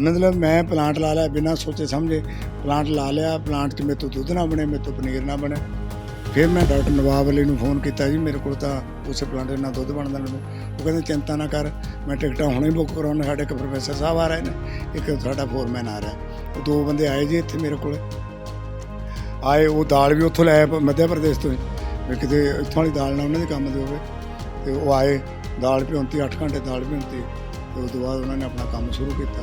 ਮਤਲਬ ਮੈਂ ਪਲਾਂਟ ਲਾ ਲਿਆ, ਬਿਨਾਂ ਸੋਚੇ ਸਮਝੇ ਪਲਾਂਟ ਲਾ ਲਿਆ ਪਲਾਂਟ 'ਚ ਮੇਰੇ ਤੋਂ ਦੁੱਧ ਨਾ ਬਣੇ, ਮੇਰੇ ਤੋਂ ਪਨੀਰ ਨਾ ਬਣੇ। ਫਿਰ ਮੈਂ ਡਾਕਟਰ ਨਵਾਬ ਅਲੀ ਨੂੰ ਫੋਨ ਕੀਤਾ ਜੀ, ਮੇਰੇ ਕੋਲ ਤਾਂ ਉਸੇ ਪਲਾਂਟ ਦੇ ਨਾਲ ਦੁੱਧ ਬਣਦਾ ਮੈਨੂੰ। ਉਹ ਕਹਿੰਦੇ, ਚਿੰਤਾ ਨਾ ਕਰ, ਮੈਂ ਟਿਕਟਾਂ ਹੁਣੇ ਬੁੱਕ ਕਰਾਉਣਾ, ਸਾਡੇ ਇੱਕ ਪ੍ਰੋਫੈਸਰ ਸਾਹਿਬ ਆ ਰਹੇ ਨੇ, ਇੱਕ ਸਾਡਾ ਫੋਰਮੈਨ ਆ ਰਿਹਾ। ਉਹ ਦੋ ਬੰਦੇ ਆਏ ਜੀ ਇੱਥੇ ਮੇਰੇ ਕੋਲ। ਆਏ, ਉਹ ਦਾਲ ਵੀ ਉੱਥੋਂ ਲੈ ਆਏ ਮੱਧ ਪ੍ਰਦੇਸ਼ ਤੋਂ ਹੀ। ਵੀ ਕਿਤੇ ਇੱਥੋਂ ਵਾਲੀ ਦਾਲ ਨਾ ਉਹਨਾਂ ਦੇ ਕੰਮ ਦੇ ਹੋਵੇ। ਤੇ ਉਹ ਆਏ, ਦਾਲ ਭਿਉਂਤੀ 8 ਘੰਟੇ ਦਾਲ ਭਿਉਂਤੀ। ਤੇ ਉਸ ਤੋਂ ਬਾਅਦ ਉਹਨਾਂ ਨੇ ਆਪਣਾ ਕੰਮ ਸ਼ੁਰੂ ਕੀਤਾ।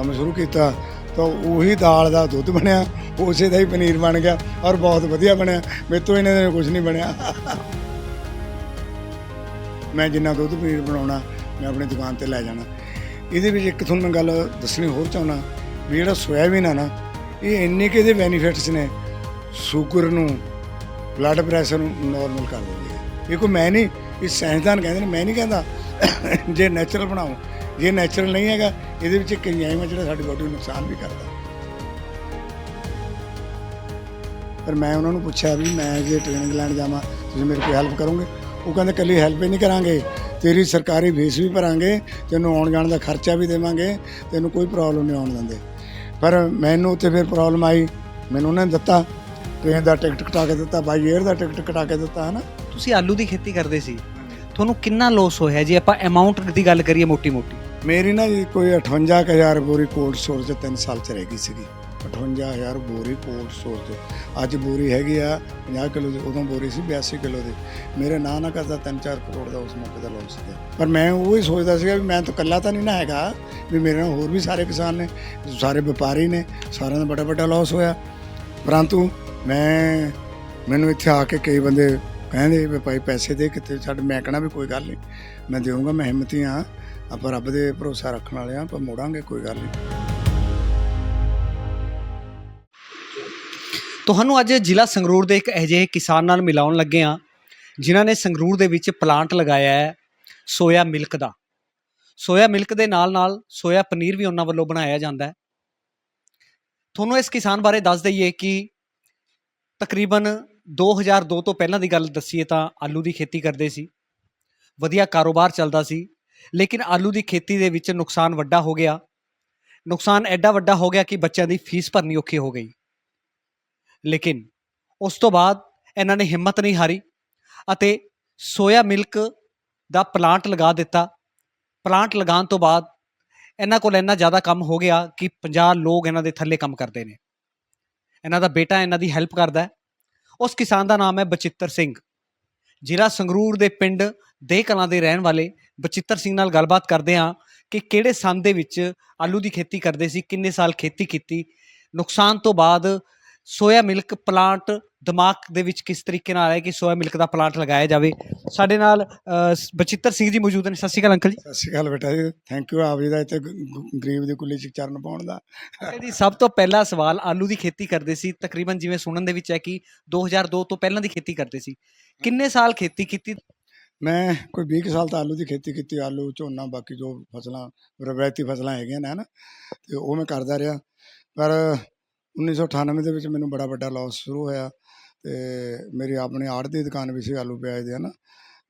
ਕੰਮ ਸ਼ੁਰੂ ਕੀਤਾ, ਤਾਂ ਉਹੀ ਦਾਲ ਦਾ ਦੁੱਧ ਬਣਿਆ, ਉਸੇ ਦਾ ਹੀ ਪਨੀਰ ਬਣ ਗਿਆ ਔਰ ਬਹੁਤ ਵਧੀਆ ਬਣਿਆ। ਮੇਰੇ ਤੋਂ ਇਹਨਾਂ ਦੇ ਕੁਝ ਨਹੀਂ ਬਣਿਆ। ਮੈਂ ਜਿੰਨਾ ਦੁੱਧ ਪਨੀਰ ਬਣਾਉਣਾ, ਮੈਂ ਆਪਣੀ ਦੁਕਾਨ ਤੇ ਲੈ ਜਾਣਾ। ਇਹਦੇ ਵਿੱਚ ਇੱਕ ਤੁਹਾਨੂੰ ਮੈਂ ਗੱਲ ਦੱਸਣੀ ਹੋਰ ਚਾਹੁੰਦਾ, ਵੀ ਜਿਹੜਾ ਸੋਇਆਬੀਨ ਆ ਨਾ, ਇਹ ਇੰਨੇ ਕਿ ਇਹਦੇ ਬੈਨੀਫਿਟਸ ਨੇ, ਸ਼ੂਗਰ ਨੂੰ ਬਲੱਡ ਪ੍ਰੈਸ਼ਰ ਨੂੰ ਨਾਰਮਲ ਕਰ ਦਿੰਦੀ ਹੈ। ਇਹ ਕੋਈ ਮੈਂ ਨਹੀਂ, ਇਹ ਸਾਇੰਸਦਾਨ ਕਹਿੰਦੇ ਨੇ, ਮੈਂ ਨਹੀਂ ਕਹਿੰਦਾ, ਜੇ ਨੈਚੁਰਲ ਬਣਾਓ ਜੇ ਨੈਚੁਰਲ ਨਹੀਂ ਹੈਗਾ, ਇਹਦੇ ਵਿੱਚ ਇੱਕ ਹੈ ਜਿਹੜਾ ਸਾਡੀ ਬਾਡੀ ਨੂੰ ਨੁਕਸਾਨ ਵੀ ਕਰਦਾ। ਪਰ ਮੈਂ ਉਹਨਾਂ ਨੂੰ ਪੁੱਛਿਆ ਵੀ ਮੈਂ ਜੇ ਟ੍ਰੇਨਿੰਗ ਲੈਣ ਜਾਵਾਂ, ਤੁਸੀਂ ਮੇਰੇ ਕੋਲ ਹੈਲਪ ਕਰੋਗੇ? ਉਹ ਕਹਿੰਦੇ, ਕੱਲੀ ਹੈਲਪ ਹੀ ਨਹੀਂ ਕਰਾਂਗੇ। ਤੇਰੀ ਸਰਕਾਰੀ ਫੀਸ ਵੀ ਭਰਾਂਗੇ, ਤੈਨੂੰ ਆਉਣ ਜਾਣ ਦਾ ਖਰਚਾ ਵੀ ਦੇਵਾਂਗੇ, ਤੈਨੂੰ ਕੋਈ ਪ੍ਰੋਬਲਮ ਨਹੀਂ ਆਉਣ ਦਿੰਦੇ। ਪਰ ਮੈਨੂੰ ਉੱਥੇ ਫਿਰ ਪ੍ਰੋਬਲਮ ਆਈ। ਮੈਨੂੰ ਉਹਨਾਂ ਨੇ ਦਿੱਤਾ ਟ੍ਰੇਨ ਦਾ ਟਿਕਟ ਕਟਾ ਕੇ ਦਿੱਤਾ, ਬਾਈ 에ਅਰ ਦਾ ਟਿਕਟ ਕਟਾ ਕੇ ਦਿੱਤਾ, ਹਨਾ? ਤੁਸੀਂ ਆਲੂ ਦੀ ਖੇਤੀ ਕਰਦੇ ਸੀ। ਤੁਹਾਨੂੰ ਕਿੰਨਾ ਲੋਸ ਹੋਇਆ? ਜੇ ਆਪਾਂ ਅਮਾਉਂਟ ਦੀ ਗੱਲ ਕਰੀਏ ਮੋਟੀ ਮੋਟੀ ਮੇਰੀ ਨਾ ਜੀ ਕੋਈ 58000 ਬੋਰੀ ਕੋਲਡ ਸਟੋਰ 'ਚ 3 ਸਾਲ 'ਚ ਰਹਿ ਗਈ ਸੀਗੀ। 58000 ਬੋਰੀ ਕੋਲਡ ਸਟੋਰ 'ਚ ਅੱਜ ਬੋਰੀ ਹੈਗੀ ਆ 50 ਕਿਲੋ ਦੀ, ਉਦੋਂ ਬੋਰੀ ਸੀ 82 ਕਿਲੋ ਦੀ। ਮੇਰੇ ਨਾਂ ਨਾ ਕਰਦਾ 3-4 ਕਰੋੜ ਦਾ ਉਸ ਮੌਕੇ ਦਾ ਲੋਸ ਸੀ ਪਰ ਮੈਂ ਉਹ ਹੀ ਸੋਚਦਾ ਸੀਗਾ ਵੀ ਮੈਂ ਤਾਂ ਇਕੱਲਾ ਤਾਂ ਨਹੀਂ ਨਾ ਹੈਗਾ, ਵੀ ਮੇਰੇ ਨਾਲ ਹੋਰ ਵੀ ਸਾਰੇ ਕਿਸਾਨ ਨੇ, ਸਾਰੇ ਵਪਾਰੀ ਨੇ, ਸਾਰਿਆਂ ਦਾ ਬੜਾ ਵੱਡਾ ਲਾਸ ਹੋਇਆ। ਪਰੰਤੂ ਮੈਂ, ਮੈਨੂੰ ਇੱਥੇ ਆ ਕੇ ਕਈ ਬੰਦੇ ਕਹਿੰਦੇ ਵੀ ਭਾਈ ਪੈਸੇ ਦੇ ਕਿਤੇ ਛੱਡ ਮੈਂ ਕਹਣਾ ਵੀ ਕੋਈ ਗੱਲ ਨਹੀਂ। ਮੈਂ ਦੇਵਾਂਗਾ ਮੈਂ ਹਿੰਮਤੀ ਹਾਂ। ਆਪਾਂ ਰੱਬ ਦੇ ਭਰੋਸਾ ਰੱਖਣ ਵਾਲੇ ਆ ਆਪਾਂ ਮੋੜਾਂਗੇ, ਕੋਈ ਗੱਲ ਨਹੀਂ। ਤੁਹਾਨੂੰ ਅੱਜ ਜ਼ਿਲ੍ਹਾ ਸੰਗਰੂਰ ਦੇ ਇੱਕ ਅਜਿਹੇ ਕਿਸਾਨ ਨਾਲ ਮਿਲਾਉਣ ਲੱਗੇ ਆ ਜਿਨ੍ਹਾਂ ਨੇ ਸੰਗਰੂਰ ਦੇ ਵਿੱਚ ਪਲਾਂਟ ਲਗਾਇਆ ਹੈ ਸੋਇਆ ਮਿਲਕ ਦਾ। ਸੋਇਆ ਮਿਲਕ ਦੇ ਨਾਲ ਨਾਲ ਸੋਇਆ ਪਨੀਰ ਵੀ ਉਹਨਾਂ ਵੱਲੋਂ ਬਣਾਇਆ ਜਾਂਦਾ ਹੈ। ਤੁਹਾਨੂੰ ਇਸ ਕਿਸਾਨ ਬਾਰੇ ਦੱਸ ਦਈਏ ਕਿ ਤਕਰੀਬਨ 2002 ਤੋਂ ਪਹਿਲਾਂ ਦੀ ਗੱਲ ਦੱਸੀਏ ਤਾਂ ਆਲੂ ਦੀ ਖੇਤੀ ਕਰਦੇ ਸੀ। ਵਧੀਆ ਕਾਰੋਬਾਰ ਚੱਲਦਾ ਸੀ। ਲੇਕਿਨ ਆਲੂ ਦੀ ਖੇਤੀ ਦੇ ਵਿੱਚ ਨੁਕਸਾਨ ਵੱਡਾ ਹੋ ਗਿਆ। ਨੁਕਸਾਨ ਐਡਾ ਵੱਡਾ ਹੋ ਗਿਆ ਕਿ ਬੱਚਿਆਂ ਦੀ ਫੀਸ ਭਰਨੀ ਔਖੀ ਹੋ ਗਈ। ਲੇਕਿਨ ਉਸ ਤੋਂ ਬਾਅਦ ਇਹਨਾਂ ਨੇ ਹਿੰਮਤ ਨਹੀਂ ਹਾਰੀ ਅਤੇ ਸੋਇਆ ਮਿਲਕ ਦਾ ਪਲਾਂਟ ਲਗਾ ਦਿੱਤਾ। ਪਲਾਂਟ ਲਗਾਉਣ ਤੋਂ ਬਾਅਦ ਇਹਨਾਂ ਕੋਲ ਇੰਨਾ ਜ਼ਿਆਦਾ ਕੰਮ ਹੋ ਗਿਆ ਕਿ 50 ਲੋਕ ਇਹਨਾਂ ਦੇ ਥੱਲੇ ਕੰਮ ਕਰਦੇ ਨੇ। ਇਹਨਾਂ ਦਾ ਬੇਟਾ ਇਹਨਾਂ ਦੀ ਹੈਲਪ ਕਰਦਾ ਹੈ। ਉਸ ਕਿਸਾਨ ਦਾ ਨਾਮ ਹੈ ਬਚਿੱਤਰ ਸਿੰਘ। ਜ਼ਿਲ੍ਹਾ ਸੰਗਰੂਰ ਦੇ ਪਿੰਡ ਦੇ ਕਲਾਂ ਦੇ ਰਹਿਣ ਵਾਲੇ ਬਚਿੱਤਰ ਸਿੰਘ ਨਾਲ ਗੱਲਬਾਤ ਕਰਦੇ ਹਾਂ ਕਿ ਕਿਹੜੇ ਸੰਨ ਦੇ ਵਿੱਚ ਆਲੂ ਦੀ ਖੇਤੀ ਕਰਦੇ ਸੀ ਕਿੰਨੇ ਸਾਲ ਖੇਤੀ ਕੀਤੀ ਨੁਕਸਾਨ ਤੋਂ ਬਾਅਦ ਸੋਇਆ ਮਿਲਕ ਪਲਾਂਟ ਦਿਮਾਗ ਦੇ ਵਿੱਚ ਕਿਸ ਤਰੀਕੇ ਨਾਲ ਆਇਆ ਕਿ ਸੋਇਆ ਮਿਲਕ ਦਾ ਪਲਾਂਟ ਲਗਾਇਆ ਜਾਵੇ। ਸਾਡੇ ਨਾਲ ਬਚਿੱਤਰ ਸਿੰਘ ਜੀ ਮੌਜੂਦ ਨੇ। ਸਤਿ ਸ਼੍ਰੀ ਅਕਾਲ ਅੰਕਲ ਜੀ। ਸਤਿ ਸ਼੍ਰੀ ਅਕਾਲ ਬੇਟਾ ਜੀ। ਥੈਂਕ ਯੂ ਆਪ ਜੀ ਦਾ ਇੱਥੇ ਗਰੀਬ ਦੀ ਕੁੱਲੀ 'ਚ ਚਰਨ ਪਾਉਣ ਦਾ। ਜੀ ਸਭ ਤੋਂ ਪਹਿਲਾ ਸਵਾਲ ਆਲੂ ਦੀ ਖੇਤੀ ਕਰਦੇ ਸੀ। ਤਕਰੀਬਨ ਜਿਵੇਂ ਸੁਣਨ ਦੇ ਵਿੱਚ ਹੈ ਕਿ 2002 ਤੋਂ ਪਹਿਲਾਂ ਦੀ ਖੇਤੀ ਕਰਦੇ ਸੀ। ਕਿੰਨੇ ਸਾਲ ਖੇਤੀ ਕੀਤੀ? ਮੈਂ ਕੋਈ 20 ਕੁ ਸਾਲ ਤਾਂ ਆਲੂ ਦੀ ਖੇਤੀ ਕੀਤੀ, ਆਲੂ, ਝੋਨਾ, ਬਾਕੀ ਜੋ ਫਸਲਾਂ, ਰਵਾਇਤੀ ਫਸਲਾਂ ਹੈਗੀਆਂ ਨੇ ਨਾ ਤੇ ਉਹ ਮੈਂ ਕਰਦਾ ਰਿਹਾ। ਪਰ 1998 ਦੇ ਵਿੱਚ ਮੈਨੂੰ ਬੜਾ ਵੱਡਾ ਲਾਸ ਸ਼ੁਰੂ ਹੋਇਆ ਤੇ ਮੇਰੀ ਆਪਣੀ ਆੜ ਦੀ ਦੁਕਾਨ ਵੀ ਸੀ ਆਲੂ ਪਿਆਜ਼ ਦੀ, ਹਨਾ,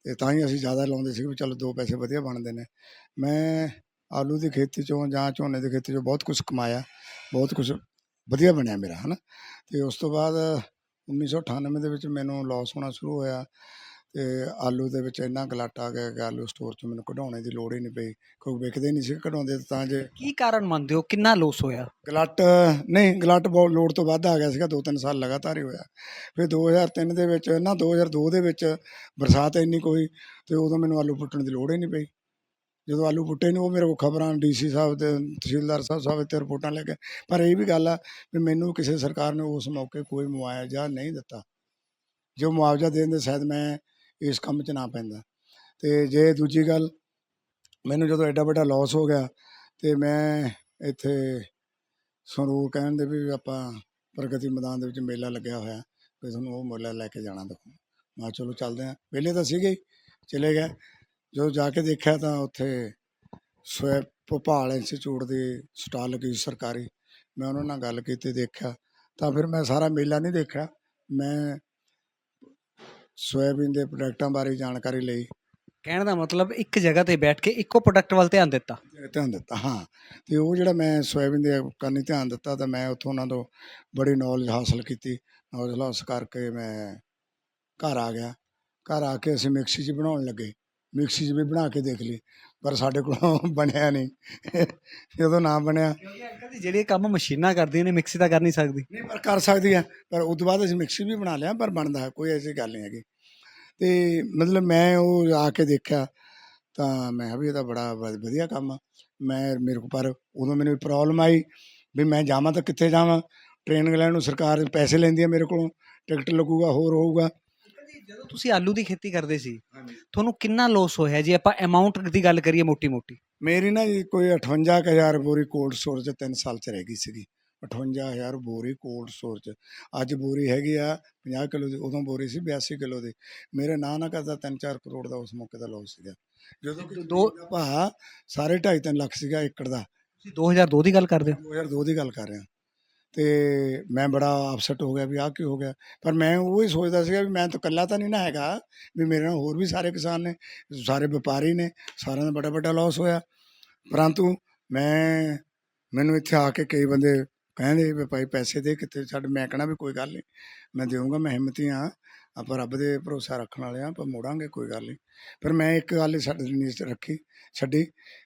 ਤੇ ਤਾਂ ਹੀ ਅਸੀਂ ਜ਼ਿਆਦਾ ਲਾਉਂਦੇ ਸੀ ਵੀ ਚਲੋ ਦੋ ਪੈਸੇ ਵਧੀਆ ਬਣਦੇ ਨੇ। ਮੈਂ ਆਲੂ ਦੀ ਖੇਤੀ ਚੋਂ ਜਾਂ ਝੋਨੇ ਦੀ ਖੇਤੀ ਚੋਂ ਬਹੁਤ ਕੁਝ ਕਮਾਇਆ, ਬਹੁਤ ਕੁਝ ਵਧੀਆ ਬਣਿਆ ਮੇਰਾ, ਹਨਾ, ਤੇ ਉਸ ਤੋਂ ਬਾਅਦ 1998 ਦੇ ਵਿੱਚ ਮੈਨੂੰ ਲਾਸ ਹੋਣਾ ਸ਼ੁਰੂ ਹੋਇਆ। ਤੇ ਆਲੂ ਦੇ ਵਿੱਚ ਇੰਨਾ ਗਲਾਟ ਆ ਗਿਆ ਕਿ ਆਲੂ ਸਟੋਰ ਚੋਂ ਮੈਨੂੰ ਕਢਾਉਣੇ ਦੀ ਲੋੜ ਹੀ ਨਹੀਂ ਪਈ ਕੋਈ ਵਿਕਦੇ ਨਹੀਂ ਸੀ ਕਢਾਉਂਦੇ ਤਾਂ ਜੇ ਕੀ ਕਾਰਨ ਮੰਨਦੇ ਹੋ? ਕਿੰਨਾ ਲੋਸ ਹੋਇਆ? ਗਲਟ ਨਹੀਂ ਗਲਟ ਬਹੁਤ ਲੋਡ ਤੋਂ ਵੱਧ ਆ ਗਿਆ ਸੀਗਾ ਦੋ ਤਿੰਨ ਸਾਲ ਲਗਾਤਾਰ ਹੀ ਹੋਇਆ। ਫਿਰ 2003 ਦੇ ਵਿੱਚ ਨਾ 2002 ਦੇ ਵਿੱਚ ਬਰਸਾਤ ਇੰਨੀ ਕੋਈ ਤੇ ਉਦੋਂ ਮੈਨੂੰ ਆਲੂ ਪੁੱਟਣ ਦੀ ਲੋੜ ਹੀ ਨਹੀਂ ਪਈ। ਜਦੋਂ ਆਲੂ ਪੁੱਟੇ ਨੇ ਉਹ ਮੇਰੇ ਕੋਲ ਖਬਰਾਂ ਡੀਸੀ ਸਾਹਿਬ ਤੇ ਤਹਿਸੀਲਦਾਰ ਸਾਹਿਬ ਸਾਹਿਬ ਤੇ ਰਿਪੋਰਟਾਂ ਲੈ ਕੇ ਪਰ ਇਹ ਵੀ ਗੱਲ ਆ ਵੀ ਮੈਨੂੰ ਕਿਸੇ ਸਰਕਾਰ ਨੇ ਉਸ ਮੌਕੇ ਕੋਈ ਮੁਆਵਜ਼ਾ ਨਹੀਂ ਦਿੱਤਾ। ਜੋ ਮੁਆਵਜ਼ਾ ਦੇਣ ਦੇ ਸ਼ਾਇਦ ਮੈਂ ਇਸ ਕੰਮ 'ਚ ਨਾ ਪੈਂਦਾ। ਅਤੇ ਜੇ ਦੂਜੀ ਗੱਲ ਮੈਨੂੰ ਜਦੋਂ ਐਡਾ ਵੱਡਾ ਲੋਸ ਹੋ ਗਿਆ ਤੇ ਮੈਂ ਇੱਥੇ ਸੰਗਰੂਰ ਕਹਿਣ ਦੇ ਵੀ ਆਪਾਂ ਪ੍ਰਗਤੀ ਮੈਦਾਨ ਦੇ ਵਿੱਚ ਮੇਲਾ ਲੱਗਿਆ ਹੋਇਆ ਵੀ ਤੁਹਾਨੂੰ ਉਹ ਮੇਲਾ ਲੈ ਕੇ ਜਾਣਾ ਦੇਖੋ। ਮੈਂ ਚਲੋ ਚੱਲਦੇ ਹਾਂ। ਵਿਹਲੇ ਤਾਂ ਸੀਗੇ ਹੀ, ਚਲੇ ਗਏ। ਜਦੋਂ ਜਾ ਕੇ ਦੇਖਿਆ ਤਾਂ ਉੱਥੇ ਸਵੈ ਭੋਪਾਲ ਇੰਸਟੀਚਿਊਟ ਦੀ ਸਟਾਲ ਲੱਗੀ ਸਰਕਾਰੀ। ਮੈਂ ਉਹਨਾਂ ਨਾਲ ਗੱਲ ਕੀਤੀ ਦੇਖਿਆ। ਤਾਂ ਫਿਰ ਮੈਂ ਸਾਰਾ ਮੇਲਾ ਨਹੀਂ ਦੇਖਿਆ। ਮੈਂ ਸੋਇਆਬੀਨ ਦੇ ਪ੍ਰੋਡਕਟਾਂ ਬਾਰੇ ਜਾਣਕਾਰੀ ਲਈ। ਕਹਿਣ ਦਾ ਮਤਲਬ ਇੱਕ ਜਗ੍ਹਾ ਤੇ ਬੈਠ ਕੇ ਇੱਕੋ ਪ੍ਰੋਡਕਟ ਵੱਲ ਧਿਆਨ ਦਿੱਤਾ। ਧਿਆਨ ਦਿੱਤਾ ਹਾਂ। ਤੇ ਉਹ ਜਿਹੜਾ ਮੈਂ ਸੋਇਆਬੀਨ ਦੇ ਕਰਨੀ ਧਿਆਨ ਦਿੱਤਾ ਤਾਂ ਮੈਂ ਉੱਥੋਂ ਉਹਨਾਂ ਤੋਂ ਬੜੀ ਨੌਲੇਜ ਹਾਸਲ ਕੀਤੀ। ਨੌਲੇਜ ਹਾਸਲ ਕਰਕੇ ਮੈਂ ਘਰ ਆ ਗਿਆ। ਘਰ ਆ ਕੇ ਅਸੀਂ ਮਿਕਸੀ 'ਚ ਬਣਾਉਣ ਲੱਗੇ। ਮਿਕਸੀ 'ਚ ਵੀ ਬਣਾ ਕੇ ਦੇਖ ਲਈ ਪਰ ਸਾਡੇ ਕੋਲੋਂ ਬਣਿਆ ਨਹੀਂ। ਜਦੋਂ ਨਾ ਬਣਿਆ। ਕਿਉਂਕਿ ਅੰਕਲ ਜੀ ਜਿਹੜੇ ਕੰਮ ਮਸ਼ੀਨਾਂ ਕਰਦੀਆਂ ਨੇ ਮਿਕਸੀ ਤਾਂ ਕਰ ਨਹੀਂ ਸਕਦੀ। ਨਹੀਂ ਪਰ ਕਰ ਸਕਦੀ ਆ ਪਰ ਉਸ ਤੋਂ ਬਾਅਦ ਅਸੀਂ ਮਿਕਸੀ ਵੀ ਬਣਾ ਲਿਆ ਪਰ ਬਣਦਾ ਹੈ, ਕੋਈ ਐਸੀ ਗੱਲ ਨਹੀਂ ਹੈਗੀ। ਤੇ ਮਤਲਬ ਮੈਂ ਉਹ ਆ ਕੇ ਦੇਖਿਆ ਤਾਂ ਮੈਂ ਵੀ ਇਹ ਤਾਂ ਬੜਾ ਵਧੀਆ ਕੰਮ ਆ। ਮੈਂ ਮੇਰੇ ਕੋਲ ਪਰ ਉਦੋਂ ਮੈਨੂੰ ਪ੍ਰੋਬਲਮ ਆਈ ਵੀ ਮੈਂ ਜਾਵਾਂ ਤਾਂ ਕਿੱਥੇ ਜਾਵਾਂ? ਟ੍ਰੇਨਿੰਗ ਲੈਣ ਨੂੰ ਸਰਕਾਰ ਪੈਸੇ ਲੈਂਦੀ ਆ ਮੇਰੇ ਕੋਲੋਂ ਟਿਕਟ ਲੱਗੂਗਾ ਹੋਰ ਹੋਊਗਾ। ਜਦੋਂ ਤੁਸੀਂ ਆਲੂ ਦੀ ਖੇਤੀ ਕਰਦੇ ਸੀ ਤੁਹਾਨੂੰ ਕਿੰਨਾ ਲੋਸ ਹੋਇਆ ਜੇ? ਆਪਾਂ ਅਮਾਉਂਟ ਦੀ ਗੱਲ ਕਰੀਏ ਮੋਟੀ ਮੋਟੀ ਮੇਰੀ ਨਾ ਜੀ ਕੋਈ 58000 ਬੋਰੀ ਕੋਲਡ ਸਟੋਰ 'ਚ 3 ਸਾਲ 'ਚ ਰਹਿ ਗਈ ਸੀਗੀ। 58000 ਬੋਰੀ ਕੋਲਡ ਸਟੋਰ 'ਚ। ਅੱਜ ਬੋਰੀ ਹੈਗੀ ਆ 50 ਕਿਲੋ ਦੀ ਉਦੋਂ ਬੋਰੀ ਸੀ 82 ਕਿਲੋ ਦੀ। ਮੇਰੇ ਨਾਂ ਨਾ ਕਰਦਾ 3-4 ਕਰੋੜ ਦਾ ਉਸ ਮੌਕੇ ਦਾ ਲੋਸ ਸੀਗਾ। ਜਦੋਂ ਕਿ ਦੋ- ਭਾ ਸਾਰੇ 2.5-3 ਲੱਖ ਸੀਗਾ ਏਕੜ ਦਾ। ਤੁਸੀਂ 2002 ਦੀ ਗੱਲ ਕਰਦੇ ਹੋ? 2002 ਦੀ ਗੱਲ ਕਰ ਰਿਹਾ ਅਤੇ ਮੈਂ ਬੜਾ ਅਪਸੈਟ ਹੋ ਗਿਆ ਵੀ ਆਹ ਕੀ ਹੋ ਗਿਆ। ਪਰ ਮੈਂ ਉਹ ਹੀ ਸੋਚਦਾ ਸੀਗਾ ਵੀ ਮੈਂ ਤਾਂ ਇਕੱਲਾ ਤਾਂ ਨਹੀਂ ਨਾ ਹੈਗਾ ਵੀ ਮੇਰੇ ਨਾਲ ਹੋਰ ਵੀ ਸਾਰੇ ਕਿਸਾਨ ਨੇ, ਸਾਰੇ ਵਪਾਰੀ ਨੇ, ਸਾਰਿਆਂ ਦਾ ਬੜਾ ਵੱਡਾ ਲਾਸ ਹੋਇਆ। ਪਰੰਤੂ ਮੈਂ, ਮੈਨੂੰ ਇੱਥੇ ਆ ਕੇ ਕਈ ਬੰਦੇ ਕਹਿੰਦੇ ਵੀ ਭਾਈ ਪੈਸੇ ਦੇ ਕਿਤੇ ਛੱਡ ਮੈਂ ਕਹਣਾ ਵੀ ਕੋਈ ਗੱਲ ਨਹੀਂ ਮੈਂ ਦੇਵਾਂਗਾ ਮੈਂ ਹਿੰਮਤੀ ਹਾਂ, ਆਪਾਂ ਰੱਬ ਦੇ ਭਰੋਸਾ ਰੱਖਣ ਵਾਲੇ ਆ ਆਪਾਂ ਮੋੜਾਂਗੇ, ਕੋਈ ਗੱਲ ਨਹੀਂ ਪਰ ਮੈਂ ਇੱਕ ਗੱਲ ਛੱਡਣੀ ਸਾਡੇ ਰੱਖੀ, ਛੱਡੀ,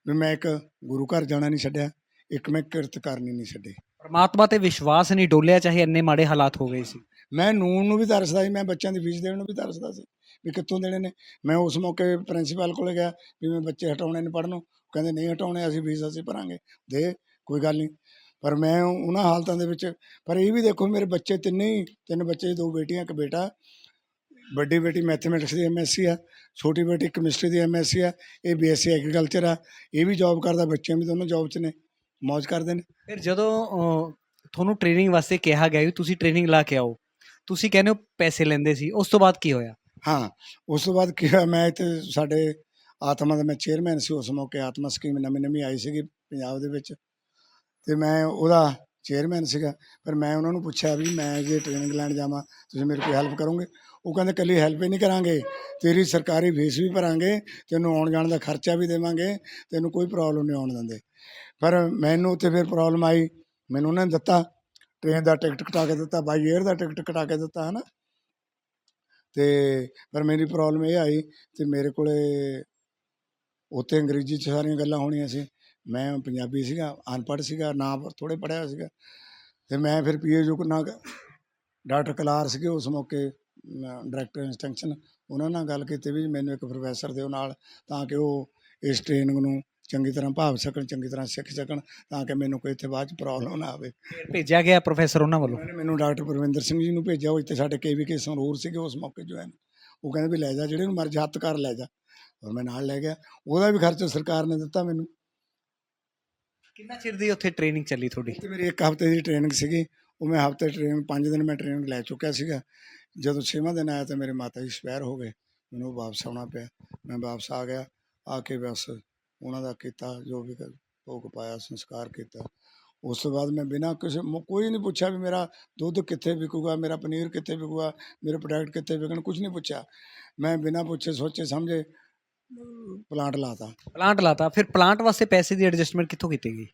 ਵੀ ਮੈਂ ਇੱਕ ਗੁਰੂ ਘਰ ਜਾਣਾ ਨਹੀਂ ਛੱਡਿਆ, ਇੱਕ ਮੈਂ ਕਿਰਤ ਕਰਨੀ ਨਹੀਂ ਛੱਡੀ। ਪਰਮਾਤਮਾ ਤੇ ਵਿਸ਼ਵਾਸ ਨਹੀਂ ਡੋਲਿਆ ਚਾਹੇ ਇੰਨੇ ਮਾੜੇ ਹਾਲਾਤ ਹੋ ਗਏ ਸੀ। ਮੈਂ ਨੂਨ ਨੂੰ ਵੀ ਤਰਸਦਾ ਸੀ, ਮੈਂ ਬੱਚਿਆਂ ਦੀ ਫੀਸ ਦੇਣ ਨੂੰ ਵੀ ਤਰਸਦਾ ਸੀ ਵੀ ਕਿੱਥੋਂ ਦੇਣੇ ਨੇ। ਮੈਂ ਉਸ ਮੌਕੇ ਪ੍ਰਿੰਸੀਪਲ ਕੋਲੇ ਗਿਆ ਵੀ ਮੈਂ ਬੱਚੇ ਹਟਾਉਣੇ ਨੇ ਪੜ੍ਹਨੋਂ ਕਹਿੰਦੇ, ਨਹੀਂ ਹਟਾਉਣੇ, ਅਸੀਂ ਫੀਸ ਅਸੀਂ ਭਰਾਂਗੇ। ਦੇ, ਕੋਈ ਗੱਲ ਨਹੀਂ। ਪਰ ਮੈਂ ਉਹਨਾਂ ਹਾਲਤਾਂ ਦੇ ਵਿੱਚ, ਪਰ ਇਹ ਵੀ ਦੇਖੋ ਮੇਰੇ ਬੱਚੇ ਤਿੰਨੇ ਹੀ, ਤਿੰਨ ਬੱਚੇ, ਦੋ ਬੇਟੀਆਂ, ਇੱਕ ਬੇਟਾ। ਵੱਡੀ ਬੇਟੀ ਮੈਥਮੈਟਿਕਸ ਦੀ ਐਮਐਸਸੀ ਆ, ਛੋਟੀ ਬੇਟੀ ਕੈਮਿਸਟਰੀ ਦੀ ਐਮਐਸਸੀ ਆ, ਇਹ ਬੀਐਸਸੀ ਐਗਰੀਕਲਚਰ ਆ। ਇਹ ਵੀ ਜੌਬ ਕਰਦਾ, ਬੱਚੇ ਵੀ ਦੋਨੋਂ ਜੌਬ 'ਚ ਨੇ। ਮौज ਕਰਦੇ ਨੇ। ਫਿਰ ਜਦੋਂ ਤੁਹਾਨੂੰ ਟ੍ਰੇਨਿੰਗ ਵਾਸਤੇ ਕਿਹਾ ਗਿਆ ਵੀ ਤੁਸੀਂ ਟ੍ਰੇਨਿੰਗ ਲਾ ਕੇ ਆਓ ਤੁਸੀਂ ਕਹਿੰਦੇ ਹੋ ਪੈਸੇ ਲੈਂਦੇ ਸੀ ਉਸ ਤੋਂ ਬਾਅਦ ਕੀ ਹੋਇਆ? ਹਾਂ ਉਸ ਤੋਂ ਬਾਅਦ ਕੀ ਹੋਇਆ ਮੈਂ ਇੱਥੇ ਸਾਡੇ ਆਤਮਾ ਦਾ ਮੈਂ ਚੇਅਰਮੈਨ ਸੀ ਉਸ ਮੌਕੇ ਆਤਮਾ ਸਕੀਮ ਨਵੀਂ ਨਵੀਂ ਆਈ ਸੀਗੀ ਪੰਜਾਬ ਦੇ ਵਿੱਚ। ਤੇ ਮੈਂ ਉਹਦਾ ਚੇਅਰਮੈਨ ਸੀਗਾ ਪਰ ਮੈਂ ਉਹਨਾਂ ਨੂੰ ਪੁੱਛਿਆ ਵੀ ਮੈਂ ਜੇ ਟ੍ਰੇਨਿੰਗ ਲੈਣ ਜਾਵਾਂ ਤੁਸੀਂ ਮੇਰੀ ਕੋਈ ਹੈਲਪ ਕਰੋਗੇ? ਉਹ ਕਹਿੰਦੇ ਕੱਲੀ ਹੈਲਪ ਹੀ ਨਹੀਂ ਕਰਾਂਗੇ ਤੇਰੀ ਸਰਕਾਰੀ ਫੀਸ ਵੀ ਭਰਾਂਗੇ ਤੈਨੂੰ ਆਉਣ ਜਾਣ ਦਾ ਖਰਚਾ ਵੀ ਦੇਵਾਂਗੇ ਤੈਨੂੰ ਕੋਈ ਪ੍ਰੋਬਲਮ ਨਹੀਂ ਆਉਣ ਦਿੰਦੇ। ਪਰ ਮੈਨੂੰ ਉੱਥੇ ਫਿਰ ਪ੍ਰੋਬਲਮ ਆਈ। ਮੈਨੂੰ ਉਹਨਾਂ ਨੇ ਦਿੱਤਾ ਟ੍ਰੇਨ ਦਾ ਟਿਕਟ ਕਟਾ ਕੇ ਦਿੱਤਾ ਬਾਈ 에ਅਰ ਦਾ ਟਿਕਟ ਕਟਾ ਕੇ ਦਿੱਤਾ, ਹਨਾ। ਤੇ ਪਰ ਮੇਰੀ ਪ੍ਰੋਬਲਮ ਇਹ ਆਈ ਤੇ ਮੇਰੇ ਕੋਲੇ ਉੱਥੇ ਅੰਗਰੇਜ਼ੀ ਚ ਸਾਰੀਆਂ ਗੱਲਾਂ ਹੋਣੀਆਂ ਸੀ। ਮੈਂ ਪੰਜਾਬੀ ਸੀਗਾ, ਅਨਪੜ੍ਹ ਸੀਗਾ, ਨਾ ਥੋੜੇ ਪੜ੍ਹਿਆ ਸੀਗਾ। ਤੇ ਮੈਂ ਫਿਰ ਪੀਏਯੂ ਨਾ ਡਾਕਟਰ ਕਲਾਰ ਸੀਗੇ ਉਸ ਮੌਕੇ ਡਾਇਰੈਕਟਰ ਇੰਸਟ੍ਰਕਸ਼ਨ ਉਹਨਾਂ ਨਾਲ ਗੱਲ ਕੀਤੀ ਵੀ ਮੈਨੂੰ ਇੱਕ ਪ੍ਰੋਫੈਸਰ ਦਿਓ ਨਾਲ, ਤਾਂ ਕਿ ਉਹ ਇਸ ਟ੍ਰੇਨਿੰਗ ਨੂੰ ਚੰਗੀ ਤਰ੍ਹਾਂ ਭਾਵ ਸਕਣ ਚੰਗੀ ਤਰ੍ਹਾਂ ਸਿੱਖ ਸਕਣ ਤਾਂ ਕਿ ਮੈਨੂੰ ਕੋਈ ਇੱਥੇ ਬਾਅਦ ਚ ਪ੍ਰੋਬਲਮ ਨਾ ਆਵੇ। ਭੇਜਿਆ ਗਿਆ ਪ੍ਰੋਫੈਸਰ ਉਹਨਾਂ ਵੱਲੋਂ? ਉਹਨਾਂ ਨੇ ਮੈਨੂੰ ਡਾਕਟਰ ਪਰਵਿੰਦਰ ਸਿੰਘ ਜੀ ਨੂੰ ਭੇਜਿਆ ਉਹ ਇੱਥੇ ਸਾਡੇ ਕੇਵੀਕੇ ਸੰਗਰੂਰ ਸੀਗੇ ਉਸ ਮੌਕੇ ਜੋ ਹੈ ਉਹ ਕਹਿੰਦੇ ਵੀ ਲੈ ਜਾ ਜਿਹੜੇ ਨੂੰ ਮਰਜ਼ੀ ਹੱਥ ਕਰ ਲੈ ਜਾ। ਔਰ ਮੈਂ ਨਾਲ ਲੈ ਗਿਆ। ਉਹਦਾ ਵੀ ਖਰਚਾ ਸਰਕਾਰ ਨੇ ਦਿੱਤਾ ਮੈਨੂੰ। ਕਿੰਨਾ ਚਿਰ ਦੀ ਉੱਥੇ ਟ੍ਰੇਨਿੰਗ ਚੱਲੀ ਤੁਹਾਡੀ? ਤੇ ਮੇਰੀ ਇੱਕ ਹਫ਼ਤੇ ਦੀ ਟ੍ਰੇਨਿੰਗ ਸੀਗੀ। ਉਹ ਮੈਂ ਹਫ਼ਤੇ ਟ੍ਰੇਨਿੰਗ 5 ਦਿਨ ਮੈਂ ਟ੍ਰੇਨਿੰਗ ਲੈ ਚੁੱਕਿਆ ਸੀਗਾ। ਜਦੋਂ 6ਵਾਂ ਦਿਨ ਆਇਆ ਤਾਂ ਮੇਰੇ ਮਾਤਾ ਜੀ ਸਪੈਰ ਹੋ ਗਏ। ਮੈਨੂੰ ਵਾਪਸ ਆਉਣਾ ਪਿਆ। ਮੈਂ ਵਾਪਸ ਆ ਗਿਆ। ਆ ਕੇ ਬਸ ਉਹਨਾਂ ਦਾ ਕੀਤਾ ਜੋ ਵੀ ਭੋਗ ਪਾਇਆ ਸੰਸਕਾਰ ਕੀਤਾ। ਉਸ ਤੋਂ ਬਾਅਦ ਮੈਂ ਬਿਨਾਂ ਕਿਸੇ ਕੋਈ ਨਹੀਂ ਪੁੱਛਿਆ ਵੀ ਮੇਰਾ ਦੁੱਧ ਕਿੱਥੇ ਵਿਕੂਗਾ ਮੇਰਾ ਪਨੀਰ ਕਿੱਥੇ ਵਿਕੂਗਾ ਮੇਰੇ ਪ੍ਰੋਡਕਟ ਕਿੱਥੇ ਵਿਕਣ ਕੁਝ ਨਹੀਂ ਪੁੱਛਿਆ। ਮੈਂ ਬਿਨਾਂ ਪੁੱਛੇ ਸੋਚੇ ਸਮਝੇ ਪਲਾਂਟ ਲਾਤਾ। ਪਲਾਂਟ ਲਾਤਾ। ਫਿਰ ਪਲਾਂਟ ਵਾਸਤੇ ਪੈਸੇ ਦੀ ਐਡਜਸਟਮੈਂਟ ਕਿੱਥੋਂ ਕੀਤੀ ਗਈ?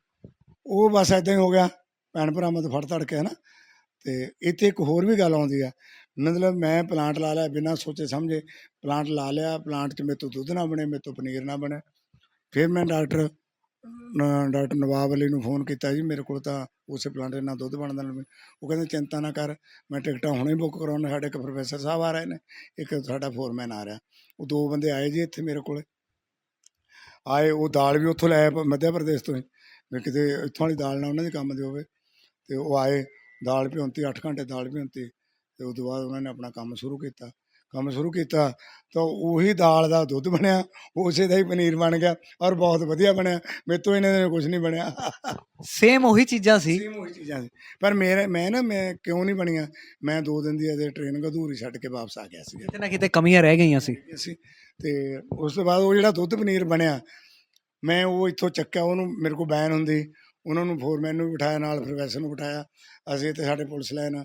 ਉਹ ਬਸ ਇਦਾਂ ਹੀ ਹੋ ਗਿਆ। ਭੈਣ ਭਰਾਵਾਂ ਤੋਂ ਫੜ ਤੜ ਕੇ ਹਨਾ? ਤੇ ਇੱਥੇ ਇੱਕ ਹੋਰ ਵੀ ਗੱਲ ਆਉਂਦੀ ਆ। ਮਤਲਬ ਮੈਂ ਪਲਾਂਟ ਲਾ ਲਿਆ ਬਿਨਾਂ ਸੋਚੇ ਸਮਝੇ। ਪਲਾਂਟ ਲਾ ਲਿਆ ਪਲਾਂਟ 'ਚ ਮੇਰੇ ਤੋਂ ਦੁੱਧ ਨਾ ਬਣੇ ਮੇਰੇ ਤੋਂ ਪਨੀਰ ਨਾ ਬਣੇ। ਫਿਰ ਮੈਂ ਡਾਕਟਰ ਡਾਕਟਰ ਨਵਾਬ ਅਲੀ ਨੂੰ ਫੋਨ ਕੀਤਾ ਜੀ, ਮੇਰੇ ਕੋਲ ਤਾਂ ਉਸੇ ਪਲਾਂਟ 'ਚ ਨਾ ਦੁੱਧ ਬਣਦਾ ਨਾ। ਉਹ ਕਹਿੰਦੇ, ਚਿੰਤਾ ਨਾ ਕਰ, ਮੈਂ ਟਿਕਟਾਂ ਹੁਣੇ ਬੁੱਕ ਕਰਾਉਣ, ਸਾਡੇ ਇੱਕ ਪ੍ਰੋਫੈਸਰ ਸਾਹਿਬ ਆ ਰਹੇ ਨੇ, ਇੱਕ ਸਾਡਾ ਫੋਰਮੈਨ ਆ ਰਿਹਾ। ਉਹ ਦੋ ਬੰਦੇ ਆਏ ਜੀ ਇੱਥੇ ਮੇਰੇ ਕੋਲ। ਆਏ, ਉਹ ਦਾਲ ਵੀ ਉੱਥੋਂ ਲੈ ਆਏ, ਮੱਧ ਪ੍ਰਦੇਸ਼ ਤੋਂ ਹੀ। ਵੀ ਕਿਤੇ ਇੱਥੋਂ ਵਾਲੀ ਦਾਲ ਨਾ ਉਹਨਾਂ ਦੇ ਕੰਮ ਦੀ ਹੋਵੇ। ਤੇ ਉਹ ਆਏ, ਦਾਲ ਭਿਉਂਤੀ 8 ਘੰਟੇ ਦਾਲ ਭਿਉਂਤੀ। ਤੇ ਉਸ ਤੋਂ ਬਾਅਦ ਉਹਨਾਂ ਨੇ ਆਪਣਾ ਕੰਮ ਸ਼ੁਰੂ ਕੀਤਾ। ਕੰਮ ਸ਼ੁਰੂ ਕੀਤਾ ਤਾਂ ਉਹੀ ਦਾਲ ਦਾ ਦੁੱਧ ਬਣਿਆ ਉਸੇ ਦਾ ਹੀ ਪਨੀਰ ਬਣ ਗਿਆ ਔਰ ਬਹੁਤ ਵਧੀਆ ਬਣਿਆ ਮੇਰੇ ਤੋਂ ਇਹਨਾਂ ਦੇ ਕੁਝ ਨਹੀਂ ਬਣਿਆ। ਸੇਮ ਉਹੀ ਚੀਜ਼ਾਂ ਸੀ? ਸੇਮ ਉਹੀ ਚੀਜ਼ਾਂ ਸੀ। ਪਰ ਮੇਰੇ ਮੈਂ ਨਾ ਮੈਂ ਕਿਉਂ ਨਹੀਂ ਬਣੀਆਂ? ਮੈਂ ਦੋ ਦਿਨ ਦੀ ਅਜੇ ਟ੍ਰੇਨਿੰਗ ਅਧੂਰੀ ਛੱਡ ਕੇ ਵਾਪਸ ਆ ਗਿਆ ਸੀ ਕਿਤੇ ਨਾ ਕਿਤੇ ਕਮੀਆਂ ਰਹਿ ਗਈਆਂ ਸੀ। ਤੇ ਉਸ ਤੋਂ ਬਾਅਦ ਉਹ ਜਿਹੜਾ ਦੁੱਧ ਪਨੀਰ ਬਣਿਆ ਮੈਂ ਉਹ ਇੱਥੋਂ ਚੱਕਿਆ ਉਹਨੂੰ ਮੇਰੇ ਕੋਲ ਬੈਨ ਹੁੰਦੀ ਉਹਨਾਂ ਨੂੰ ਫੋਰਮੈਨ ਨੂੰ ਬਿਠਾਇਆ ਨਾਲ ਪ੍ਰੋਫੈਸਰ ਨੂੰ ਬਿਠਾਇਆ ਅਸੀਂ ਤੇ ਸਾਡੇ ਪੁਲਿਸ ਲਾਈਨ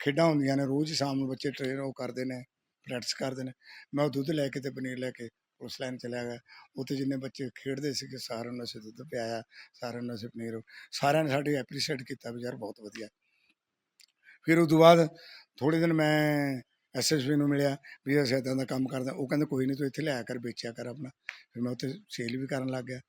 ਖੇਡਾਂ ਹੁੰਦੀਆਂ ਨੇ, ਰੋਜ਼ ਸ਼ਾਮ ਨੂੰ ਬੱਚੇ ਟ੍ਰੇਨ ਉਹ ਕਰਦੇ ਨੇ ਪ੍ਰੈਕਟਿਸ ਕਰਦੇ ਨੇ। ਮੈਂ ਉਹ ਦੁੱਧ ਲੈ ਕੇ ਤੇ ਪਨੀਰ ਲੈ ਕੇ ਪੁਲਿਸ ਲਾਈਨ ਚਲਿਆ ਗਿਆ। ਉੱਥੇ ਜਿੰਨੇ ਬੱਚੇ ਖੇਡਦੇ ਸੀਗੇ, ਸਾਰਿਆਂ ਨੂੰ ਅਸੀਂ ਦੁੱਧ ਪਿਆਇਆ, ਸਾਰਿਆਂ ਨੂੰ ਅਸੀਂ ਪਨੀਰ, ਸਾਰਿਆਂ ਨੇ ਸਾਡੇ ਐਪਰੀਸ਼ੀਏਟ ਕੀਤਾ ਵੀ ਯਾਰ ਬਹੁਤ ਵਧੀਆ। ਫਿਰ ਉਸ ਤੋਂ ਬਾਅਦ ਥੋੜੇ ਦਿਨ ਮੈਂ ਐਸਐਸਪੀ ਨੂੰ ਮਿਲਿਆ ਵੀ ਅਸੀਂ ਇੱਦਾਂ ਦਾ ਕੰਮ ਕਰਦਾ ਉਹ ਕਹਿੰਦੇ ਕੋਈ ਨਹੀਂ ਤੂੰ ਇੱਥੇ ਲਿਆਇਆ ਕਰ, ਵੇਚਿਆ ਕਰ ਆਪਣਾ। ਫਿਰ ਮੈਂ ਉੱਥੇ ਸੇਲ ਵੀ ਕਰਨ ਲੱਗ ਗਿਆ।